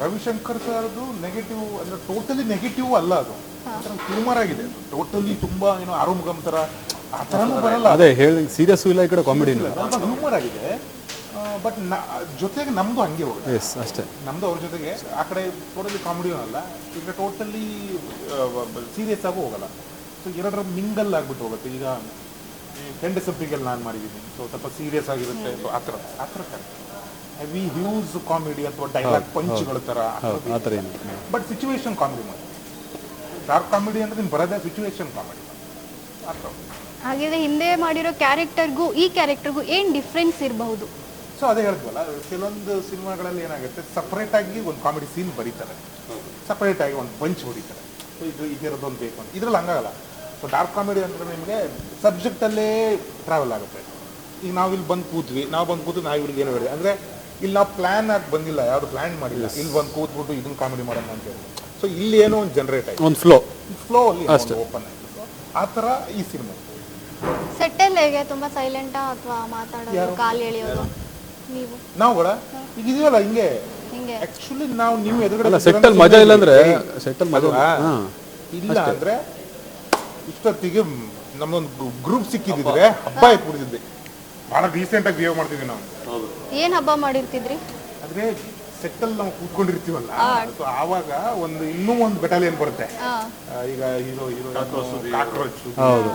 Speaker 4: ರವಿಶಂಕರ್ ಸರ್ದು ನೆಗೆಟಿವ್ ಅಂದರೆ ಟೋಟಲಿ ನೆಗೆಟಿವ್ ಅಲ್ಲ ಅದು. ಹ್ಯೂಮರ್ ಆಗಿದೆ. ಟೋಟಲಿ ತುಂಬ ಏನೋ ಆರುಮುಗಮ್
Speaker 3: ಅದೇ ಹೇಳಿ ಸೀರಿಯಸ್ಸು ಇಲ್ಲ ಈ ಕಡೆ ಕಾಮಿಡಿ
Speaker 4: ಹ್ಯೂಮರ್ ಆಗಿದೆ. ಬಟ್ ಜೊತೆಗೆ ನಮ್ದು ಹಂಗೆ ಹೋಗುತ್ತೆ
Speaker 3: ಎಸ್ ಅಷ್ಟೇ.
Speaker 4: ನಮ್ದು ಅವ್ರ ಜೊತೆಗೆ ಆ ಕಡೆ ಟೋಟಲಿ ಕಾಮಿಡಿಯೂ ಅಲ್ಲ. ಈಗ ಟೋಟಲಿ ಸೀರಿಯಸ್ ಆಗೂ ಹೋಗಲ್ಲ. ಸೊ ಎರಡರ ಮಿಂಗಲ್ ಆಗ್ಬಿಟ್ಟು ಹೋಗುತ್ತೆ. ಈಗ ಟೆನ್ ಸಬ್ಬಿಗೆಲ್ಲ ನಾನು ಮಾಡಿದ್ದೀನಿ. ಸೊ ಸ್ವಲ್ಪ ಸೀರಿಯಸ್ ಆಗಿರುತ್ತೆ. ಆ ಥರ ಆ ಥರ ಹೆವಿ ಹ್ಯೂಸ್ ಕಾಮಿಡಿ ಅಥವಾ ಡೈಲಾಗ್ ಪಂಚ್ಗಳ ಥರ ಬಟ್ ಸಿಚುವೇಶನ್ ಕಾಮಿಡಿ ಮಾಡಿ ಡಾರ್ಕ್ ಕಾಮಿಡಿ ಅಂದ್ರೆ ನಿಮ್ಗೆ ಬರೋದೇ ಸಿಚುವೇಶನ್ ಕಾಮಿಡಿ ಆ ಥರ.
Speaker 1: ಹಾಗಿದ್ರೆ ಹಿಂದೆ ಮಾಡಿರೋ ಕ್ಯಾರೆಕ್ಟರ್ಗೂ ಈ ಕ್ಯಾರೆಕ್ಟರ್ಗೂ ಏನ್ ಡಿಫ್ರೆನ್ಸ್ ಇರಬಹುದು?
Speaker 4: ಸೊ ಅದೇ ಹೇಳಿದ್ವಲ್ಲ ಕೆಲವೊಂದು ಸಿನಿಮಾಗಳಲ್ಲಿ ಏನಾಗುತ್ತೆ ಸಪ್ರೇಟ್ ಆಗಿ ಒಂದು ಕಾಮಿಡಿ ಸೀನ್ ಬರೀತಾರೆ. ಸಪ್ರೇಟ್ ಆಗಿ ಒಂದು ಪಂಚ್ ಹೊಡಿತಾರೆ. ಸೊ ಇದು ಇದಿರೋದೊಂದು ಬೇಕು ಅಂತ. ಇದ್ರಲ್ಲಿ ಹಂಗಾಗಲ್ಲ ಸೊ ಡಾರ್ಕ್ ಕಾಮಿಡಿ ಅಂದ್ರೆ ನಿಮಗೆ ಸಬ್ಜೆಕ್ಟಲ್ಲೇ ಟ್ರಾವೆಲ್ ಆಗುತ್ತೆ. ಈಗ ನಾವಿಲ್ಲಿ ಇಲ್ಲಿ ಬಂದು ಕೂತ್ವಿ ನಾವು ಬಂದು ಕೂತು ನಾವು ಇವ್ರಿಗೆ ಏನು ಹೇಳಿದೆ ಅಂದರೆ ಇಲ್ಲಿ ನಾವು ಪ್ಲ್ಯಾನ್ ಆಗಿ ಬಂದಿಲ್ಲ ಯಾರು ಪ್ಲ್ಯಾನ್ ಮಾಡಿಲ್ಲ. ಇಲ್ಲಿ ಬಂದು ಕೂತ್ಬಿಟ್ಟು ಇದನ್ನ ಕಾಮಿಡಿ ಮಾಡೋಣ ಅಂತ ಹೇಳಿ ಸೊ ಇಲ್ಲಿ ಏನೋ ಒಂದು ಜನರೇಟ್ ಆಯ್ತು.
Speaker 3: ಒಂದು ಫ್ಲೋ
Speaker 4: ಫ್ಲೋ ಅಲ್ಲಿ ಓಪನ್ ಆಯಿತು. ಸೊ ಆ ಥರ ಈ ಸಿನಿಮಾ.
Speaker 1: ಸೆಟ್ಟಲ್ಲಿ ಹೇಗೆ? ತುಂಬಾ ಸೈಲೆಂಟಾ ಅಥವಾ ಮಾತಾಡೋದು ಕಾಲು ಎಳೆಯೋದು? ನೀವು?
Speaker 4: ನಾವು ಕೂಡ? ಈಗ ಇದೆಯಲ್ಲ ಹಿಂಗೆ?
Speaker 1: ಹಿಂಗೆ.
Speaker 4: ಆಕ್ಚುಲಿ ನಾವು ನೀವು ಎದುರುಗಡೆ
Speaker 3: ಅಲ್ಲ ಸೆಟ್ಟಲ್ ಮಜಾ ಇಲ್ಲ ಅಂದ್ರೆ ಸೆಟ್ಟಲ್ ಮಜಾ
Speaker 4: ಅಲ್ವಾ?
Speaker 3: ಹಾಂ
Speaker 4: ಇಲ್ಲ ಅಂದ್ರೆ ಇಷ್ಟೊತ್ತಿಗೆ ನಮ್ದೊಂದು ಗ್ರೂಪ್ ಸಿಕ್ಕಿದ್ರೆ ಹಬ್ಬ. ಕುಡಿದಿದ್ದೆ ಬಹಳ ರೀಸೆಂಟ್ ಆಗಿ ಬಿಹೇವ್ ಮಾಡ್ತಿದ್ವಿ ನಾವು.
Speaker 2: ಏನ್
Speaker 1: ಏನು ಹಬ್ಬ ಮಾಡಿರ್ತಿದ್ರಿ?
Speaker 4: ಆದ್ರೆ ಸೆಟ್ಟಲ್ ನಾವು ಕೂತ್ಕೊಂಡಿರ್ತೀವಲ್ಲ ಸೊ ಆವಾಗ ಒಂದು ಇನ್ನೂ ಒಂದು ಬೆಟಾಲಿಯನ್ ಬರುತ್ತೆ. ಆ, ಈಗ ಹೀರೋ ಹೀರೋ ಕಾಕ್ರೋಚ್.
Speaker 3: ಹೌದು.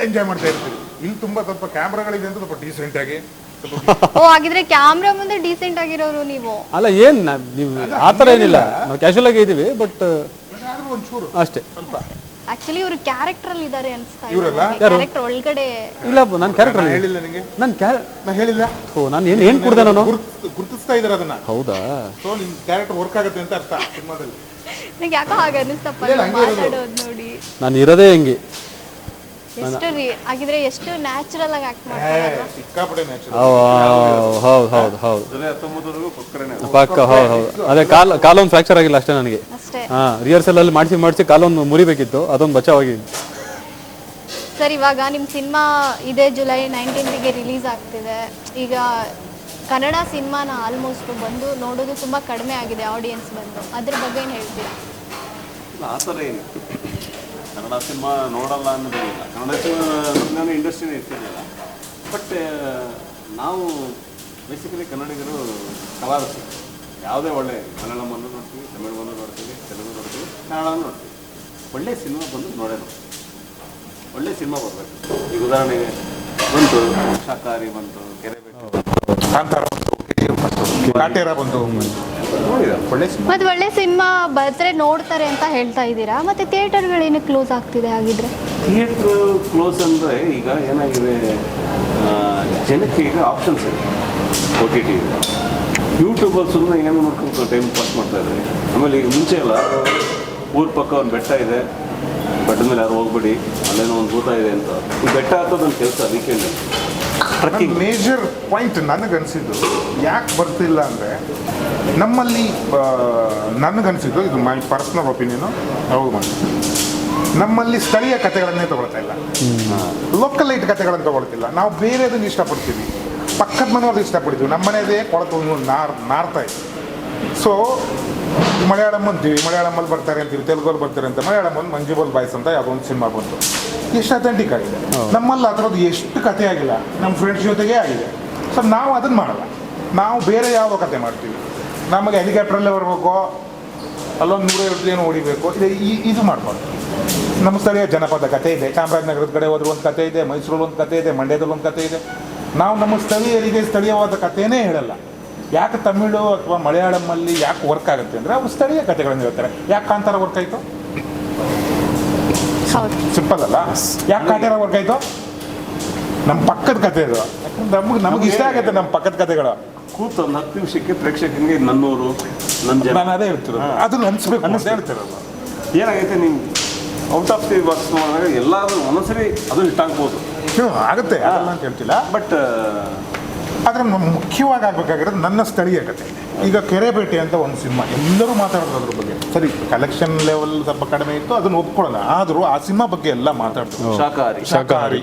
Speaker 4: ಎಂಜಾಯ್ ಮಾಡ್ತಾ ಇರ್ತೀವಿ ಇಲ್ಲಿ ತುಂಬಾ ಸ್ವಲ್ಪ ಕ್ಯಾಮ್ರಾಗಳಿದೆ ಅಂತ ಸ್ವಲ್ಪ ಡೀಸೆಂಟ್ ಆಗಿ.
Speaker 1: ಓ ಹಾಗಿದ್ರೆ ಕ್ಯಾಮ್ರಾ ಮುಂದೆ ಡೀಸೆಂಟ್ ಆಗಿರೋರು ನೀವು?
Speaker 3: ಅಲ್ಲ ಏನು ನೀವು ಆ ಥರ ಏನಿಲ್ಲ. ನಾವು ಕ್ಯಾಶುವಲ್ ಆಗಿ ಇದ್ದೀವಿ ಬಟ್
Speaker 4: ಏನಾದ್ರೂ ಒಂಚೂರು.
Speaker 3: ಅಷ್ಟೇ.
Speaker 4: ಸ್ವಲ್ಪ.
Speaker 1: ಆಕ್ಚುಲಿ ಇವರು ಕ್ಯಾರೆಕ್ಟರ್ ಅಲ್ಲಿ ಇದಾರೆ ಅನ್ಸ್ತಾ
Speaker 4: ಇವ್ರಲ್ಲ?
Speaker 1: ಕ್ಯಾರೆಕ್ಟರ್ ಒಳಗಡೆ
Speaker 3: ಇಲ್ಲ ನಾನು ಕ್ಯಾರೆಕ್ಟರ್
Speaker 4: ನಾನು ಹೇಳಿಲ್ಲ ನಿಮಗೆ
Speaker 3: ನಾನು ಕ್ಯಾರೆ
Speaker 4: ನಾ ಹೇಳಿಲ್ಲ.
Speaker 3: ಓ ನಾನು ಏನು ಏನು ಕುಡ್ದೆ ನಾನು?
Speaker 4: ಗುರ್ತ್- ಗುರ್ತಿಸ್ತಾ ಇದಾರೆ ಅದನ್ನ.
Speaker 3: ಹೌದಾ?
Speaker 4: ಸೋ ನಿಮ್ ಕ್ಯಾರೆಕ್ಟರ್ ವರ್ಕ್ ಆಗುತ್ತೆ ಅಂತ ಅರ್ಥ ಸಿನಿಮಾದಲ್ಲಿ.
Speaker 1: ನಂಗೆ ಯಾಕೋ ಹಾಗೆ ಅನಿಸ್ತಪ್ಪ
Speaker 4: ಇಲ್ಲ,
Speaker 1: ನೀವು
Speaker 4: ಹಂಗೆ ಇರೋದು.
Speaker 1: ಮಾತಾಡೋದು ನೋಡಿ.
Speaker 3: ನಾನು ಇರೋದೇ ಹೆಂಗೆ?
Speaker 1: ಎಷ್ಟು ರೀ? ಹಾಗಿದ್ರೆ ಎಷ್ಟು ನ್ಯಾಚುರಲ್ ಆಗಿ ಆಕ್ಟ್ ಮಾಡ್ತಾರೆ
Speaker 4: ಸಿಕ್ಕಾಪಟ್ಟೆ ನ್ಯಾಚುರಲ್
Speaker 3: ಹೌದು ಹೌದು ಹೌದು ಹೌದು
Speaker 2: ಜುಲೈ ಹತ್ತೊಂಬತ್ತವರೆಗೂ ಪಕ್ಕನೆ
Speaker 3: ಪಕ್ಕ ಹೌದು ಹೌದು. ಅದೇ ಕಾಲು ಕಾಲೊಂದು ಫ್ರಾಕ್ಚರ್ ಆಗಿಲ್ಲ ಅಷ್ಟೇ ನನಗೆ.
Speaker 1: ಅಷ್ಟೇ.
Speaker 3: ಹಾ ರಿಹರ್ಸಲ್ ಅಲ್ಲಿ ಮಾಡಿಸಿ ಮಾಡಿಸಿ ಕಾಲೊಂದು ಮುರಿಬೇಕಿತ್ತು ಅದೊಂದು ಬಚಾವಾಗಿ
Speaker 1: ಸರ್ ಇವಾಗ ನಿಮ್ಮ ಸಿನಿಮಾ ಇದೇ ಜುಲೈ ನೈನ್ಟೀನ್ಗೆ ರಿಲೀಸ್ ಆಗ್ತಿದೆ. ಈಗ ಕನ್ನಡ ಸಿನಿಮಾನ ಆಲ್ಮೋಸ್ಟ್ ಬಂದು ನೋಡೋದು ತುಂಬಾ ಕಡಿಮೆ ಆಗಿದೆ ಆಡಿಯನ್ಸ್ ಬಂದು. ಅದ್ರ ಬಗ್ಗೆ ಏನು ಹೇಳ್ತೀರಾ?
Speaker 2: ಇಲ್ಲ, ಆ ಥರ ಏನು ಕನ್ನಡ ಸಿನಿಮಾ ನೋಡಲ್ಲ ಅನ್ನೋದಿಲ್ಲ ಕನ್ನಡ ಸಿನಿಮಾ ಇಂಡಸ್ಟ್ರಿನೇ ಇರ್ತಿರಲಿಲ್ಲ. ಬಟ್ ನಾವು ಬೇಸಿಕಲಿ ಕನ್ನಡಿಗರು ಕಲಾವಿದ ಯಾವುದೇ ಒಳ್ಳೆ ಮಲಯಾಳಮನ್ನು ನೋಡ್ತೀವಿ ತಮಿಳನ್ನು ನೋಡ್ತೀವಿ, ತೆಲುಗು ನೋಡ್ತೀವಿ ಕನ್ನಡವನ್ನು ನೋಡ್ತೀವಿ. ಒಳ್ಳೆ ಸಿನಿಮಾ ಬಂದು ನೋಡೇ ನೋಡ್ತೀವಿ ಒಳ್ಳೆ ಸಿನಿಮಾ ಬರಬೇಕು. ಈಗ ಉದಾಹರಣೆಗೆ ಬಂತು, ಶಾಕಾರಿ ಬಂತು, ಕೆರೆ ಬಂತು
Speaker 4: ಕಾಂತಾರ ಬಂತು ಬಂತು.
Speaker 1: ಮತ್ತು ಒಳ್ಳೆ ಸಿನಿಮಾ ಬಂದರೆ ನೋಡ್ತಾರೆ ಅಂತ ಹೇಳ್ತಾ ಇದ್ದೀರಾ? ಮತ್ತು ಏನು ಕ್ಲೋಸ್ ಆಗ್ತಿದೆ ಹಾಗಿದ್ರೆ?
Speaker 2: ಥಿಯೇಟರ್ ಕ್ಲೋಸ್ ಅಂದರೆ ಈಗ ಏನಾಗಿದೆ ಜನಕ್ಕೆ ಈಗ ಆಪ್ಷನ್ಸ್ ಇದೆ ಓ ಟಿ ಟಿ ಇದೆ ಯೂಟ್ಯೂಬಲ್ಲಿ ಸುಮ್ಮನೆ ಏನು ನೋಡ್ಕೊಂಡು ಟೈಮ್ ಪಾಸ್ ಮಾಡ್ತಾ ಇದ್ದಾರೆ. ಆಮೇಲೆ ಈಗ ಮುಂಚೆ ಎಲ್ಲ ಊರ ಪಕ್ಕ ಒಂದು ಬೆಟ್ಟ ಇದೆ. ಬೆಟ್ಟದ ಮೇಲೆ ಯಾರು ಹೋಗ್ಬೇಡಿ ಅಲ್ಲೇನೋ ಒಂದು ಭೂತ ಇದೆ ಅಂತ. ಈ ಬೆಟ್ಟ ಹತ್ತೋದೊಂದು ಕೆಲಸ ವೀಕೆಂಡ್ ಟ್ರಕ್ಕಿಂಗ್
Speaker 4: ಮೇಜರ್ ಪಾಯಿಂಟ್ ನನಗನ್ಸಿದ್ದು. ಯಾಕೆ ಬರ್ತಿಲ್ಲ ಅಂದರೆ ನಮ್ಮಲ್ಲಿ ನನಗನ್ಸಿದ್ದು ಇದು ಮೈ ಪರ್ಸ್ನಲ್ ಒಪಿನಿಯನು ಹೌದು ಮಾಡಿ ನಮ್ಮಲ್ಲಿ ಸ್ಥಳೀಯ ಕಥೆಗಳನ್ನೇ ತಗೊಳ್ತಾ ಇಲ್ಲ. ಲೋಕಲ್ ಲೈಟ್ ಕಥೆಗಳನ್ನು ತಗೊಳ್ತಿಲ್ಲ. ನಾವು ಬೇರೆದನ್ನು ಇಷ್ಟಪಡ್ತೀವಿ. ಪಕ್ಕದ ಮನೆಯವ್ರದ್ದು ಇಷ್ಟಪಡ್ತೀವಿ. ನಮ್ಮ ಮನೆಯದೇ ಕೊಳತು ನಾರ್ ನಾರ್ತಾ ಇದೆ. ಸೊ ಮಲಯಾಳಂ ಅಂತೀವಿ ಮಲಯಾಳಮಲ್ಲಿ ಬರ್ತಾರೆ ಅಂತೀವಿ ತೆಲುಗಲ್ಲಿ ಬರ್ತಾರೆ ಅಂತ ಮಲಯಾಳಮಲ್ಲಿ ಮಂಜುಬಲ್ ಬಾಯ್ಸ್ ಅಂತ ಯಾವುದೋ ಒಂದು ಸಿನಿಮಾ ಬಂತು. ಎಷ್ಟು ಅಥೆಂಟಿಕ್ ಆಗಿದೆ. ನಮ್ಮಲ್ಲಿ ಅದರದ್ದು ಎಷ್ಟು ಕಥೆ ಆಗಿಲ್ಲ. ನಮ್ಮ ಫ್ರೆಂಡ್ಸ್ ಜೊತೆಗೆ ಆಗಿದೆ. ಸೊ ನಾವು ಅದನ್ನು ಮಾಡಲ್ಲ. ನಾವು ಬೇರೆ ಯಾವ ಕತೆ ಮಾಡ್ತೀವಿ. ನಮಗೆ ಹೆಲಿಕಾಪ್ಟ್ರಲ್ಲೇ ಬರಬೇಕು ಅಲ್ಲೊಂದು ನೂರೈವತ್ತು ಏನು ಹೊಡಿಬೇಕು ಇದೆ ಈ ಇದು ಮಾಡ್ಬಾರ್ದು. ನಮ್ಮ ಸ್ಥಳೀಯ ಜನಪದ ಕಥೆ ಇದೆ. ಚಾಮರಾಜನಗರದ ಕಡೆ ಹೋದ್ರೆ ಒಂದು ಕತೆ ಇದೆ ಮೈಸೂರಲ್ಲಿ ಒಂದು ಕತೆ ಇದೆ ಮಂಡ್ಯದಲ್ಲಿ ಒಂದು ಕತೆ ಇದೆ. ನಾವು ನಮ್ಮ ಸ್ಥಳೀಯರಿಗೆ ಸ್ಥಳೀಯವಾದ ಕಥೆನೇ ಹೇಳಲ್ಲ. ಯಾಕೆ ತಮಿಳು ಅಥವಾ ಮಲಯಾಳಮಲ್ಲಿ ಯಾಕೆ ವರ್ಕ್ ಆಗುತ್ತೆ ಅಂದರೆ ಅವರು ಸ್ಥಳೀಯ ಕಥೆಗಳನ್ನು ಹೇಳ್ತಾರೆ. ಯಾಕೆ ಕಾಂತಾರ ವರ್ಕ್ ಆಯಿತು?
Speaker 1: ಹೌದು.
Speaker 4: ಸಿಂಪಲ್ ಅಲ್ಲ. ಯಾಕೆ ಕಾಂತಾರ ವರ್ಕ್ ಆಯಿತು? ನಮ್ಮ ಪಕ್ಕದ ಕಥೆ ಇದು. ನಮಗೆ ನಮಗೆ ಇಷ್ಟ ಆಗುತ್ತೆ ನಮ್ಮ ಪಕ್ಕದ ಕಥೆಗಳು.
Speaker 2: ಕೂತು ಒಂದು ಹತ್ತು ನಿಮಿಷಕ್ಕೆ ಪ್ರೇಕ್ಷಕನಿಗೆ ನನ್ನೂರು ನನ್ನ ಜನ.
Speaker 4: ನಾನು ಅದೇ ಹೇಳ್ತಿರೋದು. ಅದನ್ನ ಅನ್ಸ್ಬೇಕು ಅಂತ ಹೇಳ್ತಿರೋದು.
Speaker 2: ಏನಾಗೈತೆ ನೀವು ಔಟ್ ಆಫ್ ದಿ ಬಾಕ್ಸ್ ಮಾಡಿದಾಗ ಎಲ್ಲಾದ್ರೂ ಒಂದೊಂದ್ಸರಿ ಅದು ಇಷ್ಟ ಆಗ್ಬೋದು.
Speaker 4: ಹ್ಞೂ ಆಗುತ್ತೆ. ಅಂತ ಹೇಳ್ತಿಲ್ಲ.
Speaker 2: ಬಟ್
Speaker 4: ಆದರೆ ಮುಖ್ಯವಾಗಿ ಆಗಬೇಕಾಗಿರೋದು ನನ್ನ ಸ್ಥಳೀಯ ಕತೆ. ಈಗ ಕೆರೆಬೇಟೆ ಅಂತ ಒಂದು ಸಿನಿಮಾ ಎಲ್ಲರೂ ಮಾತಾಡೋದು ಅದ್ರ ಬಗ್ಗೆ. ಸರಿ ಕಲೆಕ್ಷನ್ ಲೆವೆಲ್ ಸ್ವಲ್ಪ ಕಡಿಮೆ ಇತ್ತು ಅದನ್ನ ಒಪ್ಕೊಳ್ಳಲ್ಲ. ಆದರೂ ಆ ಸಿನಿಮಾ ಬಗ್ಗೆ ಎಲ್ಲ ಮಾತಾಡ್ತಾರೆ.
Speaker 2: ಶಾಕಾಹಾರಿ.
Speaker 4: ಶಾಕಾಹಾರಿ.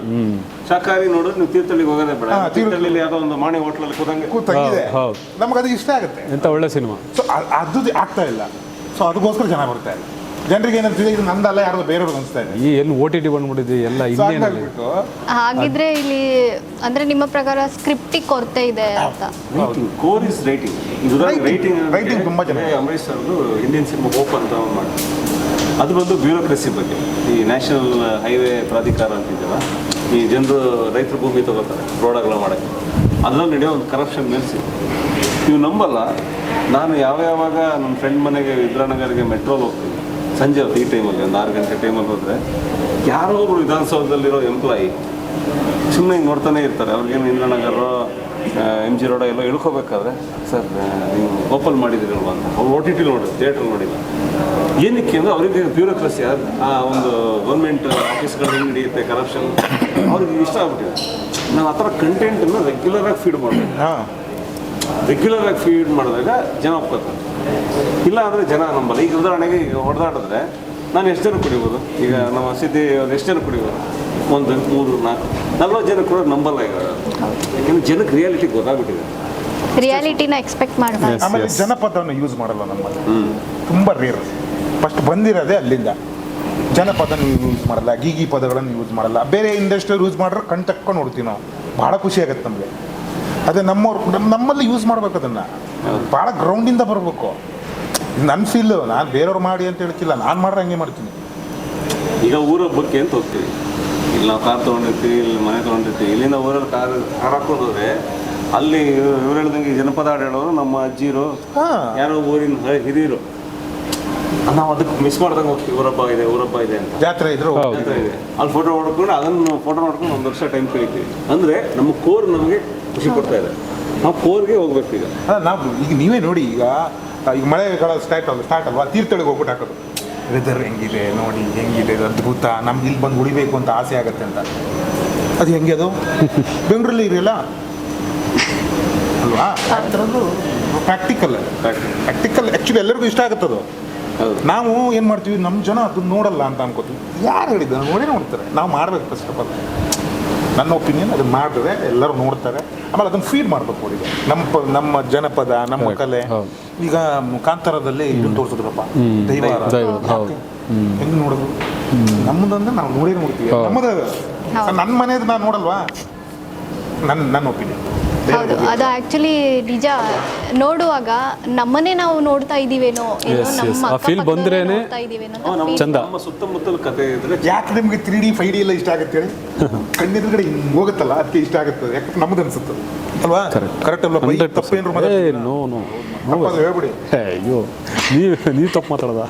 Speaker 2: ಶಾಕಾಹಾರಿ. ನೋಡಿದ್ರೆ ನೀವು ತೀರ್ಥಳ್ಳಿಗೆ ಹೋಗೋದೇ ಬೇಡ.
Speaker 4: ತೀರ್ಥಳ್ಳಿ ತೀರ್ಥ-
Speaker 2: ಯಾವುದೋ ಒಂದು ಮಾಣಿ ಹೋಟ್ಲಲ್ಲಿ ಕೂತಂಗೆ.
Speaker 4: ಕೂತಂಗಿದೆ. ನಮಗೆ ಅದು ಇಷ್ಟ ಆಗುತ್ತೆ.
Speaker 3: ಎಂಥ ಒಳ್ಳೆ ಸಿನಿಮಾ.
Speaker 4: ಸೊ ಅದು ಆಗ್ತಾ ಇಲ್ಲ. ಸೊ ಅದಕ್ಕೋಸ್ಕರ ಜನ ಬರ್ತಾ ಇಲ್ಲ. ಜನರಿಗೆ ಏನಂತಿದೆ? ಇದು ನಂದಲ್ಲ ಯಾರು ಬೇರೆಯವ್ರಿಗೆ ಅನಿಸ್ತಾ ಇದೆ.
Speaker 3: ಈ ಎಲ್ಲಿ ಓ ಟಿ ಟಿ ಬಂದ್ಬಿಟ್ಟಿದೆ ಎಲ್ಲ
Speaker 4: ಹಂಗಾಗ್ಬಿಟ್ಟು
Speaker 1: ಹಾಗಿದ್ರೆ ಇಲ್ಲಿ ಅಂದ್ರೆ ನಿಮ್ಮ ಪ್ರಕಾರ ಸ್ಕ್ರಿಪ್ಟಿಗೆ ಕೊರತೆ ಇದೆ ಅಂತ.
Speaker 2: ರೈಟಿಂಗ್ ಕೋರ್ ಇಸ್ ರೈಟಿಂಗ್ ಇದು ರೈಟಿಂಗ್
Speaker 4: ರೈಟಿಂಗ್ ತುಂಬಾ ಚೆನ್ನಾಗಿದೆ.
Speaker 2: ಅಂಬರೀಶ್ ಇಂಡಿಯನ್ ಸಿನಿಮಾ ಓಪನ್ ಅಂತ ಒಂದು ಮಾಡಿ ಅದು ಬಂದು ಬ್ಯೂರೋಕ್ರಸಿ ಬಗ್ಗೆ. ಈ ನ್ಯಾಷನಲ್ ಹೈವೇ ಪ್ರಾಧಿಕಾರ ಅಂತಿದ್ದಲ್ಲ ಈ ಜನರು ರೈತರ ಭೂಮಿ ತಗೋತಾರೆ ರೋಡಗಳ ಮಾಡೋಕ್ಕೆ. ಅದರಲ್ಲಿ ನಡೆಯೋ ಒಂದು ಕರಪ್ಷನ್ ನೆಲೆಸಿ ನೀವು ನಂಬಲ್ಲ. ನಾನು ಯಾವ ಯಾವಾಗ ನನ್ನ ಫ್ರೆಂಡ್ ಮನೆಗೆ ವಿದ್ರಾನಗರ್ಗೆ ಮೆಟ್ರೋಲ್ ಹೋಗ್ತೀನಿ ಸಂಜೆ ಹೊತ್ತು ಈ ಟೈಮಲ್ಲಿ ಒಂದು ಆರು ಗಂಟೆ ಟೈಮಲ್ಲಿ ಹೋದರೆ ಯಾರೋ ಒಬ್ರು ವಿಧಾನಸೌಧದಲ್ಲಿರೋ ಎಂಪ್ಲಾಯಿ ಸುಮ್ಮನೆ ಹಿಂಗೆ ನೋಡ್ತಾನೆ ಇರ್ತಾರೆ. ಅವ್ರಿಗೇನು ಇಂದ್ರನಗರ ಎಂ ಜಿ ರೋಡ ಎಲ್ಲ ಇಳ್ಕೋಬೇಕಾದ್ರೆ ಸರ್ ನೀವು ಓಪನ್ ಮಾಡಿದಿರಲ್ವ ಅಂತ. ಅವ್ರು ಒ ಟಿ ಟಿ ನೋಡಿದ್ರು ಥಿಯೇಟ್ರ್ ನೋಡಿಲ್ಲ ಏನಕ್ಕೆ ಅಂದರೆ ಅವರಿಗೆ ಬ್ಯೂರೋಕ್ರಸಿ ಆ ಒಂದು ಗೌರ್ಮೆಂಟ್ ಆಫೀಸ್ಗಳು ಹೆಂಗೆ ನಡೆಯುತ್ತೆ ಕರಪ್ಷನ್ ಅವ್ರಿಗೆ ಇಷ್ಟ ಆಗ್ಬಿಟ್ಟಿದೆ. ನಾವು ಆ ಥರ ಕಂಟೆಂಟನ್ನು ರೆಗ್ಯುಲರಾಗಿ ಫೀಡ್ ಮಾಡಬೇಕು. ರೆಗ್ಯುಲರಾಗಿ ಫೀಡ್ ಮಾಡಿದಾಗ ಜನ ಒಪ್ಕೋತಾರೆ. ಇಲ್ಲ ಅಂದರೆ ಜನ ನಂಬಲ್ಲ. ಈಗ ಉದಾಹರಣೆಗೆ ಈಗ ಹೊಡೆದಾಡಿದ್ರೆ ನಾನು ಎಷ್ಟು ಜನ ಕುಡಿಬೋದು? ಈಗ ನಮ್ಮ ಸಿದ್ಧಿ ಅವ್ರು ಎಷ್ಟು ಜನ ಕುಡಿಬೋದು? ಒಂದು ಮೂರು ನಾಲ್ಕು. ನಲ್ವತ್ತು ಜನ ಕೂಡ ನಂಬಲ್ಲ ಈಗ. ಯಾಕೆಂದ್ರೆ ಜನಕ್ಕೆ ರಿಯಾಲಿಟಿ ಗೊತ್ತಾಗ್ಬಿಟ್ಟಿದೆ.
Speaker 1: ರಿಯಾಲಿಟಿನ ಎಕ್ಸ್ಪೆಕ್ಟ್ ಮಾಡಬಾರ್ದು
Speaker 4: ಆಮೇಲೆ ಜನಪದವನ್ನು ಯೂಸ್ ಮಾಡಲ್ಲ ನಮ್ಮಲ್ಲಿ. ತುಂಬ ರೇರ್ ಫಸ್ಟ್ ಬಂದಿರೋದೇ ಅಲ್ಲಿಂದ. ಜನಪದನ ಯೂಸ್ ಮಾಡಲ್ಲ ಗೀಗಿ ಪದಗಳನ್ನು ಯೂಸ್ ಮಾಡಲ್ಲ. ಬೇರೆ ಇಂಡಸ್ಟ್ರಿಯಲ್ ಯೂಸ್ ಮಾಡ್ರೆ ಕಣ್ ತಕ್ಕೊಂಡು ನೋಡ್ತೀವಿ ನಾವು. ಭಾಳ ಖುಷಿ ಆಗುತ್ತೆ ನಮಗೆ. ಅದೇ ನಮ್ಮವ್ರು ನಮ್ಮ- ನಮ್ಮಲ್ಲಿ ಯೂಸ್ ಮಾಡ್ಬೇಕು ಅದನ್ನು. ಭಾಳ ಗ್ರೌಂಡಿಂದ ಬರಬೇಕು. ನನ್ನ ಫೀಲ್ ನಾನು ಬೇರೆಯವ್ರು ಮಾಡಿ ಅಂತ ಹೇಳ್ತಿಲ್ಲ ನಾನು ಮಾಡ್ರೆ ಹಂಗೆ ಮಾಡ್ತೀನಿ.
Speaker 2: ಈಗ ಊರ ಬಗ್ಗೆ ಅಂತ ಹೋಗ್ತೀವಿ ಇಲ್ಲಿ ನಾವು ಕಾರ್ ತೊಗೊಂಡಿರ್ತೀವಿ ಇಲ್ಲಿ ಮನೆ ತೊಗೊಂಡಿರ್ತೀವಿ ಇಲ್ಲಿಂದ ಊರಲ್ಲಿ ಕಾರ್ ಕಾರ್ ಹಾಕೊಂಡು ಹೋದ್ರೆ ಅಲ್ಲಿ ಇವ್ರು ಹೇಳ್ದಂಗೆ ಜನಪದ ಹಾಡು ಹೇಳೋರು ನಮ್ಮ ಅಜ್ಜಿರು
Speaker 4: ಹಾಂ.
Speaker 2: ಯಾರೋ ಊರಿನ ಹಿರಿಯರು. ನಾವು ಅದಕ್ಕೆ ಮಿಸ್ ಮಾಡ್ದಂಗೆ ಹೋಗ್ತೀವಿ ಊರಬ್ಬ ಇದೆ ಊರಬ್ಬ ಇದೆ ಅಂತ.
Speaker 4: ಜಾತ್ರೆ ಇದ್ರು
Speaker 2: ಜಾತ್ರೆ ಇದೆ. ಅಲ್ಲಿ ಫೋಟೋ ಹೊಡ್ಕೊಂಡು ಅದನ್ನು ಫೋಟೋ ನೋಡ್ಕೊಂಡು ಒಂದು ವರ್ಷ ಟೈಮ್ ಕಳಿತೀವಿ. ಅಂದರೆ ನಮ್ಮ ಕೋರ್ ನಮಗೆ ಖುಷಿ ಕೊಡ್ತಾ ಇದೆ. ನಾವು ಕೋರ್ಗೆ ಹೋಗ್ಬೇಕು ಈಗ.
Speaker 4: ಅಲ್ಲ ನಾವು ಈಗ ನೀವೇ ನೋಡಿ ಈಗ ಈಗ ಮಳೆ ಕಾಲ ಸ್ಟಾರ್ಟ್ ಅಲ್ಲ ಸ್ಟಾರ್ಟ್ ಅಲ್ವಾ? ತೀರ್ಥಳಿಗೆ ಹೋಗ್ಬಿಟ್ಟು ಹಾಕೋದು. ವೆದರ್ ಹೆಂಗಿದೆ ನೋಡಿ ಹೆಂಗಿದೆ ಅದ್ಭುತ. ನಮ್ಗೆ ಇಲ್ಲಿ ಬಂದು ಉಳಿಬೇಕು ಅಂತ ಆಸೆ ಆಗುತ್ತೆ ಅಂತ. ಅದು ಹೆಂಗೆ ಅದು? ಬೆಂಗಳೂರಲ್ಲಿ ಇರಲ್ಲ? ಅಲ್ವಾ? ಪ್ರಾಕ್ಟಿಕಲ್ ಪ್ರಾಕ್ಟಿಕಲ್ ಆ್ಯಕ್ಚುಲಿ ಎಲ್ಲರಿಗೂ ಇಷ್ಟ ಆಗುತ್ತದು
Speaker 2: ಅದು.
Speaker 4: ನಾವು ಏನು ಮಾಡ್ತೀವಿ ನಮ್ಮ ಜನ ಅದನ್ನ ನೋಡಲ್ಲ ಅಂತ ಅನ್ಕೋತೀವಿ. ಯಾರು ಹೇಳಿದ್ದಾರೆ ನೋಡೇ ನೋಡ್ತಾರೆ. ನಾವು ಮಾಡ್ಬೇಕು ಫಸ್ಟ್ ಆಫ್ ಆಲ್ ನನ್ನ ಒಪಿನಿಯನ್ ಅದನ್ನ ಮಾಡಿದ್ರೆ ಎಲ್ಲರೂ ನೋಡ್ತಾರೆ. ಆಮೇಲೆ ಅದನ್ನ ಫೀಡ್ ಮಾಡ್ಬೇಕು ಅವರಿಗೆ. ನಮ್ಮ ಪ- ನಮ್ಮ ಜನಪದ ನಮ್ಮ ಕಲೆ. ಈಗ ಕಾಂತಾರದಲ್ಲಿ ಇದನ್ನ ತೋರಿಸಿದ್ರಪ್ಪ. ದೈವ. ಹೆಂಗ್ ನೋಡೋದು? ನಮ್ಮದಂದ್ರೆ ನಾವು ನೋಡೇ ನೋಡ್ತೀವಿ. ನಮ್ಮದ.
Speaker 1: ಹೌದು.
Speaker 4: ನನ್ನ ಮನೆಯದು ನಾನು ನೋಡಲ್ವಾ? ನನ್ನ ನನ್ನ ಒಪಿನಿಯನ್.
Speaker 1: ಹೌದು ಅದು ಆಕ್ಚುಲಿ ನಿಜ. ನೋಡುವಾಗ ನಮ್ಮನ್ನೇ ನಾವು ನೋಡ್ತಾ ಇದೀವೇನೋ ಏನೋ
Speaker 3: Yes,
Speaker 1: ನಮ್ಮ.
Speaker 3: ಆ feel
Speaker 1: ಅಕ್ಕಪಕ್ಕದವ್ರೇ
Speaker 3: ಬಂದ್ರೇನೆ-
Speaker 1: ನೋಡ್ತಾ ಇದೀವೇನೋ ಅಂತ feel.
Speaker 3: ಚಂದ.
Speaker 2: ನಮ್ಮ ಸುತ್ತಮುತ್ತಲ ಕತೆ ಇದ್ರೆ
Speaker 4: ಯಾಕೆ ನಿಮಗೆ ತ್ರೀ ಡಿ ಫೈವ್ ಡಿ ಎಲ್ಲ ಇಷ್ಟ ಆಗುತ್ತೆ ಹೇಳಿ? ಕಣ್ಣೆದುರುಗಡೆ ಹಿಂಗೆ ಹೋಗುತ್ತಲ್ಲ ಅದಕ್ಕೆ ಇಷ್ಟ ಆಗುತ್ತೆ ಯಾಕೆ ನಮ್ದು ಅನ್ಸುತ್ತೆ. ಅಲ್ವಾ? ಕರೆಕ್ಟ್ ಅಲ್ವಾ? ತಪ್ಪೇನ್ರು
Speaker 3: ಏ ನೋ ನೋ
Speaker 4: ಹೇಳ್ಬಿಡಿ.
Speaker 3: ಅಯ್ಯೋ. ನೀವು ನೀವು ತಪ್ಪು ಮಾತಾಡೋದ?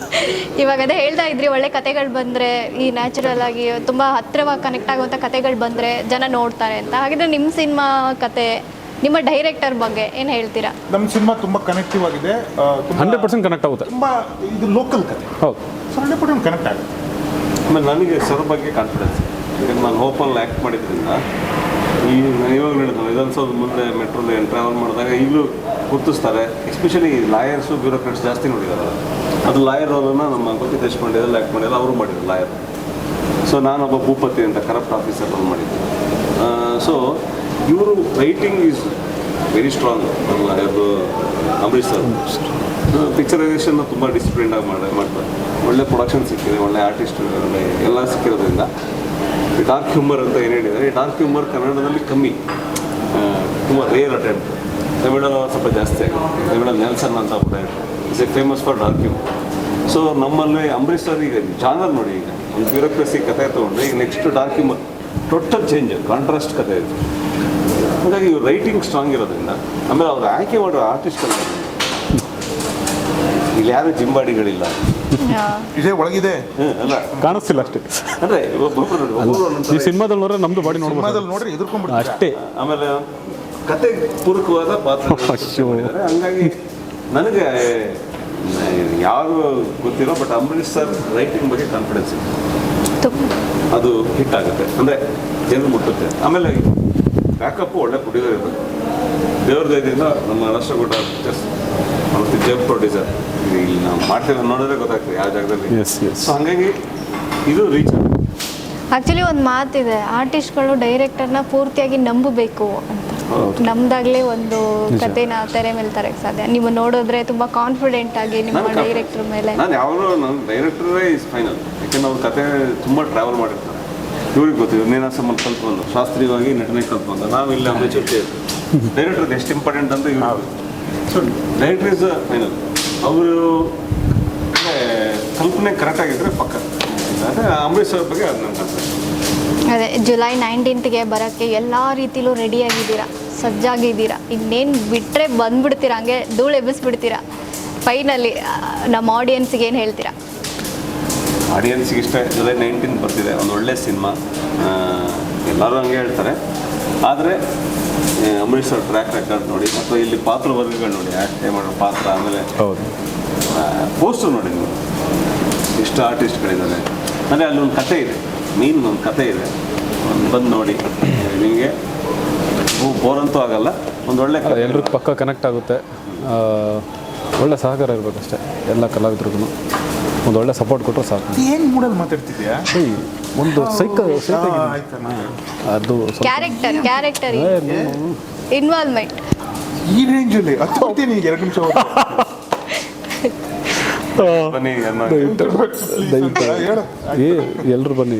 Speaker 1: ಇವಾಗ ಅದೇ ಹೇಳ್ತಾ ಇದ್ರಿ ಒಳ್ಳೆ ಕತೆಗಳು ಬಂದ್ರೆ ಈ ನ್ಯಾಚುರಲ್ ಆಗಿ ತುಂಬಾ ಹತ್ತಿರವಾಗಿ ಕನೆಕ್ಟ್ ಆಗುವಂತ ಕತೆಗಳು ಬಂದ್ರೆ ಜನ ನೋಡ್ತಾರೆ ಅಂತ. ಹಾಗಿದ್ರೆ ನಿಮ್ಮ ಸಿನಿಮಾ ಕತೆ ನಿಮ್ಮ ಡೈರೆಕ್ಟರ್ ಬಗ್ಗೆ ಏನು ಹೇಳ್ತೀರಾ?
Speaker 4: ನಮ್ಮ ಸಿನಿಮಾ ತುಂಬಾ ಕನೆಕ್ಟಿವ್ ಆಗಿದೆ.
Speaker 3: ಹಂಡ್ರೆಡ್ ಪರ್ಸೆಂಟ್ ಕನೆಕ್ಟ್ ಆಗುತ್ತೆ.
Speaker 4: ತುಂಬಾ ಇದು ಲೋಕಲ್ ಕತೆ.
Speaker 3: ಹೌದು.
Speaker 4: ಸೊ ಹಂಡ್ರೆಡ್ ಪರ್ಸೆಂಟ್ ಕನೆಕ್ಟ್ ಆಗುತ್ತೆ.
Speaker 2: ಆಮೇಲೆ ನನಗೆ ಸರ್ ಬಗ್ಗೆ ಕಾನ್ಫಿಡೆನ್ಸ್ ಯಾಕಂದ್ರೆ ನಾನು ಹೋಪಲ್ಲಿ ಆ್ಯಕ್ಟ್ ಮಾಡಿದ್ರಿಂದ ಈ ನಾನು ಇವಾಗ ಹೇಳಿದ್ನಲ್ಲ ವಿಧಾನಸೌಧ ಮುಂದೆ ಮೆಟ್ರೋಲಿ ಟ್ರಾವೆಲ್ ಮಾಡಿದಾಗ ಈಗಲೂ ಗುರ್ತಿಸ್ತಾರೆ. ಎಸ್ಪೆಷಲಿ ಲಾಯರ್ಸು ಬ್ಯೂರೋಕ್ರೇಟ್ಸ್ ಜಾಸ್ತಿ ನೋಡಿದಾರಲ್ಲ. ಅದು ಲಾಯರ್ ಅವರನ್ನು ನಮ್ಮ ಗೊತ್ತಿ ದೇಶಪಾಂಡೆದಲ್ಲಿ ಆ್ಯಕ್ಟ್ ಮಾಡಿದ್ರು ಅವರು ಮಾಡಿದ್ರು ಲಾಯರ್ ಸೊ ನಾನೊಬ್ಬ ಭೂಪತಿ ಅಂತ ಕರಪ್ಟ್ ಆಫೀಸರ್ ರೋಲ್ ಮಾಡಿದ್ದೆ. ಸೊ ಇವರು ರೈಟಿಂಗ್ ಈಸ್ ವೆರಿ ಸ್ಟ್ರಾಂಗ್ ಅದು ಅಂಬರೀಶ್ ಸರ್ ಪಿಕ್ಚರೈಸೇಷನ್ ತುಂಬ ಡಿಸಿಪ್ಲಿನ್ ಆಗಿ ಮಾಡಿ ಮಾಡ್ತಾರೆ. ಒಳ್ಳೆ ಪ್ರೊಡಕ್ಷನ್ ಸಿಕ್ಕಿದೆ, ಒಳ್ಳೆ ಆರ್ಟಿಸ್ಟ್ ಒಳ್ಳೆ ಎಲ್ಲ ಸಿಕ್ಕಿರೋದ್ರಿಂದ. ಡಾರ್ಕ್ ಹ್ಯೂಮರ್ ಅಂತ ಏನು ಹೇಳಿದರೆ ಡಾರ್ಕ್ ಹ್ಯೂಮರ್ ಕನ್ನಡದಲ್ಲಿ ಕಮ್ಮಿ. ತುಂಬ ರೇರ್ ಅಟೆಂಪ್ಟ್ ತಮಿಳಲ್ಲಿ ಸ್ವಲ್ಪ ಜಾಸ್ತಿ ಆಗುತ್ತೆ ತಮಿಳಲ್ಲಿ ನೆಲ್ಸನ್ ಅಂತ ಒಬ್ಬ is a famous for dark humour so ನಮ್ಮಲ್ಲಿ ಅಂಬರೀಶ್ ಸರ್ ಈಗ ಜಾನರ್ ನೋಡಿ ಈಗ. ಒಂದು ಬ್ಯೂರೋಕ್ರಸಿ ಕತೆ ತೊಗೊಂಡ್ರೆ ಈಗ next dark humour total change contrast ಕತೆ ಇದು. ಹಾಗಾಗಿ ಇವ್ರು ರೈಟಿಂಗ್ ಸ್ಟ್ರಾಂಗ್ ಇರೋದ್ರಿಂದ ಆಮೇಲೆ ಅವ್ರು ಆಯ್ಕೆ ಮಾಡೋ ಆರ್ಟಿಸ್ಟ್ಗಳು ಇಲ್ಲಿ ಯಾರು ಜಿಂಬಾಡಿಗಳಿಲ್ಲ.
Speaker 4: ಇದೇ ಒಳಗಿದೆ.
Speaker 2: ಅಲ್ಲ.
Speaker 3: ಕಾಣಿಸ್ತಿಲ್ಲ ಅಷ್ಟೇ.
Speaker 2: ಅಂದ್ರೆ ಒಬ್ಬೊಬ್ರು ಒಬ್ಬೊಬ್ರು ಒಂದೊಂದ್
Speaker 3: ಈ
Speaker 2: ಥರ
Speaker 3: ಸಿನಿಮಾದಲ್ಲಿ ನೋಡ್ರೆ ನಮ್ದು ಬಾಡಿ ನೋಡ್ಬೋದು.
Speaker 4: ಸಿನಿಮಾದಲ್ಲಿ ನೋಡ್ರಿ ಎದುರ್ಕೊಂಡ್ಬಿಡ್ತಾರೆ.
Speaker 3: ಅಷ್ಟೇ.
Speaker 2: ಆಮೇಲೆ ಕತೆ ಪೂರಕವಾದ ಪಾತ್ರ. ಹಂಗಾಗಿ ನನಗೆ ಯಾರು ಗೊತ್ತಿರೋ ಬಟ್ ಅಂಬರೀಶ್ ಸರ್ ರೈಟಿಂಗ್ ಬಗ್ಗೆ ಕಾನ್ಫಿಡೆನ್ಸ್ ಇದೆ. ಅದು ಹಿಟ್ ಆಗುತ್ತೆ. ಅಂದ್ರೆ ಜನರು ಮುಟ್ಟುತ್ತೆ. ಆಮೇಲೆ ಬ್ಯಾಕಪ್ ಒಳ್ಳೆ ಕುಡಿಯೋರು ಇರಬೇಕು ದೇವ್ರ ದಯದಿಂದ ನಮ್ಮ ರಾಷ್ಟ್ರಕೂಟ ಪಿಕ್ಚರ್ಸ್ ಮತ್ತು ಜಬ್ ಪ್ರೊಡ್ಯೂಸರ್ ಇಲ್ಲಿ ನಾವು ಮಾಡ್ತೇವೆ ನೋಡಿದ್ರೆ ಗೊತ್ತಾಗ್ತದೆ ಯಾವ ಜಾಗದಲ್ಲಿ.
Speaker 3: ಎಸ್ ಎಸ್
Speaker 2: ಸೊ ಹಾಗಾಗಿ ಇದು ರೀಚ್
Speaker 1: ಆಕ್ಚುಲಿ ಒಂದು ಮಾತಿದೆ ಆರ್ಟಿಸ್ಟ್ಗಳು ಡೈರೆಕ್ಟರ್ನ ಪೂರ್ತಿಯಾಗಿ ನಂಬಬೇಕು ಅಂತ. ನಮ್ದಾಗಲೇ ಒಂದು ಕಥೆನ ತೆರೆ ಮೇಲೆ ತರಕ್ ಸಾಧ್ಯ. ನೀವು ನೋಡಿದ್ರೆ ತುಂಬಾ ಕಾನ್ಫಿಡೆಂಟ್ ಆಗಿ ನಿಮ್ಮ ಡೈರೆಕ್ಟರ್ ಮೇಲೆ.
Speaker 2: ನಾನು ಯಾವಾಗಲೂ ನನ್ನ ಡೈರೆಕ್ಟರೇ ಇಸ್ ಫೈನಲ್ ಯಾಕಂದ್ರೆ ಅವ್ರ ಕತೆ ತುಂಬ ಟ್ರಾವೆಲ್ ಮಾಡಿರ್ತಾರೆ. ಇವ್ರಿಗೆ ಗೊತ್ತಿದೆ ನೀನಾಸಮಲ್ಲಿ ಕಲ್ತು ಬಂದು ಶಾಸ್ತ್ರೀಯವಾಗಿ ನಟನೆ ಕಲ್ತು ಬಂದ ನಾವು ಇಲ್ಲಿ ಚುಟ್ಟಿ ಡೈರೆಕ್ಟರ್ ಎಷ್ಟು ಇಂಪಾರ್ಟೆಂಟ್ ಅಂತ ಇವ್ರು ಸೊ ಡೈರೆಕ್ಟರ್ ಇಸ್ ಫೈನಲ್ ಅವರು ಕಲ್ಪನೆ ಕರೆಕ್ಟ್ ಆಗಿದ್ರೆ ಪಕ್ಕ. ಅದೇ ಅಂಬರೀಶ್ ಅವ್ರ ಬಗ್ಗೆ ಅದು ನನ್ನ
Speaker 1: ಅದೇ ಜುಲೈ ನೈನ್ಟೀನ್ತ್ಗೆ ಬರೋಕ್ಕೆ ಎಲ್ಲ ರೀತಿಲೂ ರೆಡಿ ಆಗಿದ್ದೀರಾ? ಸಜ್ಜಾಗಿದ್ದೀರಾ? ಇನ್ನೇನು ಬಿಟ್ಟರೆ ಬಂದ್ಬಿಡ್ತೀರಾ? ಹಂಗೆ ಧೂಳು ಎಬ್ಬಿಸ್ಬಿಡ್ತೀರಾ? ಫೈನಲಿ ನಮ್ಮ ಆಡಿಯನ್ಸ್ಗೆ ಏನು ಹೇಳ್ತೀರಾ?
Speaker 2: ಆಡಿಯನ್ಸ್ಗೆ ಇಷ್ಟ ಜುಲೈ ನೈನ್ಟೀನ್ ಬರ್ತಿದೆ ಒಂದು ಒಳ್ಳೆ ಸಿನಿಮಾ ಎಲ್ಲರೂ ಹಂಗೆ ಹೇಳ್ತಾರೆ. ಆದರೆ ಅಂಬರೀಶ್ ಅವ್ರ ಟ್ರ್ಯಾಕ್ ರೆಕಾರ್ಡ್ ನೋಡಿ ಮತ್ತು ಇಲ್ಲಿ ಪಾತ್ರ ವರ್ಗಗಳು ನೋಡಿ ಆ್ಯಕ್ಟೇ ಮಾಡೋ ಪಾತ್ರ ಆಮೇಲೆ
Speaker 3: ಹೌದು.
Speaker 2: ಪೋಸ್ಟರ್ ನೋಡಿ ನೀವು. ಎಷ್ಟು ಆರ್ಟಿಸ್ಟ್ಗಳಿದ್ದಾರೆ ಅಂದರೆ ಅಲ್ಲಿ ಒಂದು ಕತೆ ಇದೆ ಮೀನ್ ಒಂದು ಕತೆ ಇದೆ. ಒಂದು ಬಂದು ನೋಡಿ ನಿಮಗೆ ಬೋರ್ ಅಂತೂ ಆಗಲ್ಲ ಒಂದು ಒಳ್ಳೆ
Speaker 3: ಎಲ್ಲರಿಗೂ ಪಕ್ಕ ಕನೆಕ್ಟ್ ಆಗುತ್ತೆ. ಒಳ್ಳೆ ಸಹಕಾರ ಇರಬೇಕಷ್ಟೇ ಎಲ್ಲ ಕಲಾವಿದ್ರಿಗೂ ಒಂದು ಒಳ್ಳೆ ಸಪೋರ್ಟ್ ಕೊಟ್ಟರೆ ಸಾಕು.
Speaker 4: ಏನು ಮೂಡಲ್ಲಿ ಮಾತಾಡ್ತಿದ್ಯಾ
Speaker 3: ಏಯ್, ಒಂದು ಸೈಕಲ್ ಅದು ಸ್ವಲ್ಪ-
Speaker 1: ಕ್ಯಾರೆಕ್ಟರ್ ಕ್ಯಾರೆಕ್ಟರ್
Speaker 3: ಏ.
Speaker 1: ಇನ್ವಾಲ್ವ್ಮೆಂಟ್
Speaker 4: ಈ ರೇಂಜಲ್ಲಿ ಹತ್ತು ಈಗ ಎರಡು ನಿಮಿಷ
Speaker 3: ಏ ಎಲ್ಲರೂ ಬನ್ನಿ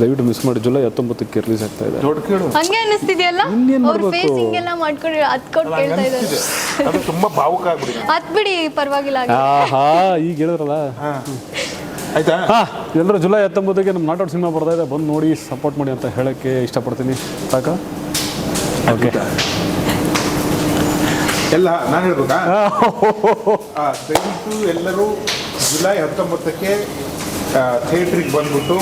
Speaker 3: ದಯವಿಟ್ಟು ಮಿಸ್ ಮಾಡಿ. ಜುಲೈ ಹತ್ತೊಂಬತ್ತಕ್ಕೆ ರಿಲೀಸ್ ಆಗ್ತಾ ಇದೆ.
Speaker 1: ಹಂಗೆ ಅನಿಸ್ತಿದೆಯಲ್ಲ ಅವ್ರ
Speaker 3: ಮಾಡ್ಬೇಕು?
Speaker 1: ಫೇಸ್ ಹಿಂಗೆಲ್ಲ ಮಾಡ್ಕೊಂಡು ಹತ್ಕೊಂಡು ಕೇಳ್ತಾ ಇದ್ದಾರೆ.
Speaker 4: ಅದು ತುಂಬಾ ಭಾವುಕ
Speaker 1: ಆಗ್ಬಿಡಿ ಹತ್ಬಿಡಿ ಪರವಾಗಿಲ್ಲ.
Speaker 3: ಆಹಾ ಈಗ ಹೇಳಿದ್ರಲ್ಲ?
Speaker 4: ಆಯ್ತಾ?
Speaker 3: ಹಾ ಎಲ್ಲರೂ ಜುಲೈ ಹತ್ತೊಂಬತ್ತಕ್ಕೆ ನಮ್ಮ ನಾಟೌಟ್ ಸಿನಿಮಾ ಬರ್ತಾ ಇದೆ. ಬಂದು ನೋಡಿ ಸಪೋರ್ಟ್ ಮಾಡಿ ಅಂತ ಹೇಳಕ್ಕೆ ಇಷ್ಟಪಡ್ತೀನಿ. ಸಾಕಾ? ಓಕೆ
Speaker 4: ಎಲ್ಲ ನಾನು ಹೇಳ್ಬೇಕಾ? ದಯವಿಟ್ಟು ಎಲ್ಲರೂ ಜುಲೈ ಹತ್ತೊಂಬತ್ತಕ್ಕೆ ಥಿಯೇಟ್ರಿಗೆ ಬಂದ್ಬಿಟ್ಟು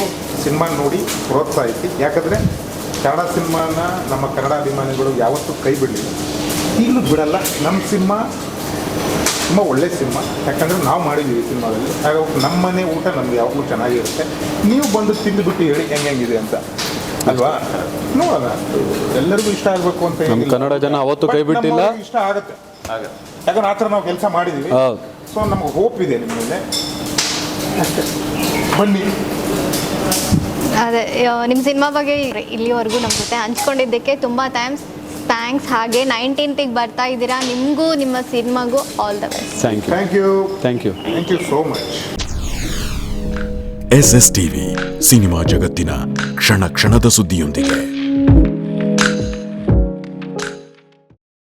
Speaker 4: ಸಿನಿಮಾ ನೋಡಿ ಪ್ರೋತ್ಸಾಹಿಸಿ. ಯಾಕಂದರೆ ಕನ್ನಡ ಸಿನಿಮಾನ ನಮ್ಮ ಕನ್ನಡ ಅಭಿಮಾನಿಗಳು ಯಾವತ್ತೂ ಕೈ ಬಿಡಲಿಲ್ಲ. ಈಗಲೂ ಬಿಡಲ್ಲ. ನಮ್ಮ ಸಿನಿಮಾ ತುಂಬ ಒಳ್ಳೆ ಸಿನಿಮಾ. ಯಾಕಂದರೆ ನಾವು ಮಾಡಿದ್ದೀವಿ ಈ ಸಿನಿಮಾದಲ್ಲಿ. ಹಾಗಾಗಿ ನಮ್ಮ ಮನೆ ಊಟ ನಮ್ಗೆ ಯಾವಾಗಲೂ ಚೆನ್ನಾಗಿರುತ್ತೆ. ನೀವು ಬಂದು ತಿಂದುಬಿಟ್ಟು ಹೇಳಿ ಹೆಂಗೆ ಹೆಂಗಿದೆ ಅಂತ. ಅಲ್ವಾ? ನೋಡೋಣ ಎಲ್ಲರಿಗೂ ಇಷ್ಟ ಆಗಬೇಕು ಅಂತ
Speaker 3: ನಮ್ಮ
Speaker 4: ಏನಿಲ್ಲ.
Speaker 3: ಕನ್ನಡ ಜನ ಅವತ್ತು ಕೈ
Speaker 4: But
Speaker 3: ಬಿಟ್ಟಿಲ್ಲ.
Speaker 4: ನಮ್ಮವ್ರಿಗೆ ಇಷ್ಟ ಆಗುತ್ತೆ. ಯಾಕಂದ್ರೆ ಆ ಥರ ನಾವು ಕೆಲಸ ಮಾಡಿದೀವಿ.
Speaker 3: ಹೌದು.
Speaker 4: ಸೊ ನಮ್ಗೆ ಹೋಪ್ ಇದೆ ನಿಮ್ಮ ಮೇಲೆ. ಅಷ್ಟೇ. ಬನ್ನಿ.
Speaker 1: ಅದೇ ನಿಮ್ಮ ಸಿನಿಮಾ ಬಗ್ಗೆ ಇಲ್ಲಿವರೆಗೂ ನಮ್ಮ ಜೊತೆ ಹಂಚ್ಕೊಂಡಿದ್ದಕ್ಕೆ ತುಂಬ ಥ್ಯಾಂಕ್ಸ್ ಥ್ಯಾಂಕ್ಸ್ ಹಾಗೆ ನೈನ್ಟೀನ್ತಿಗೆ ಬರ್ತಾ ಇದ್ದೀರಾ. ನಿಮಗೂ ನಿಮ್ಮ ಸಿನಿಮಾಗೂ all the best
Speaker 3: thank you
Speaker 4: thank you
Speaker 3: thank you
Speaker 4: thank you so much
Speaker 5: S S TV cinema ಜಗತ್ತಿನ ಕ್ಷಣ ಕ್ಷಣದ ಸುದ್ದಿಯೊಂದಿಗೆ.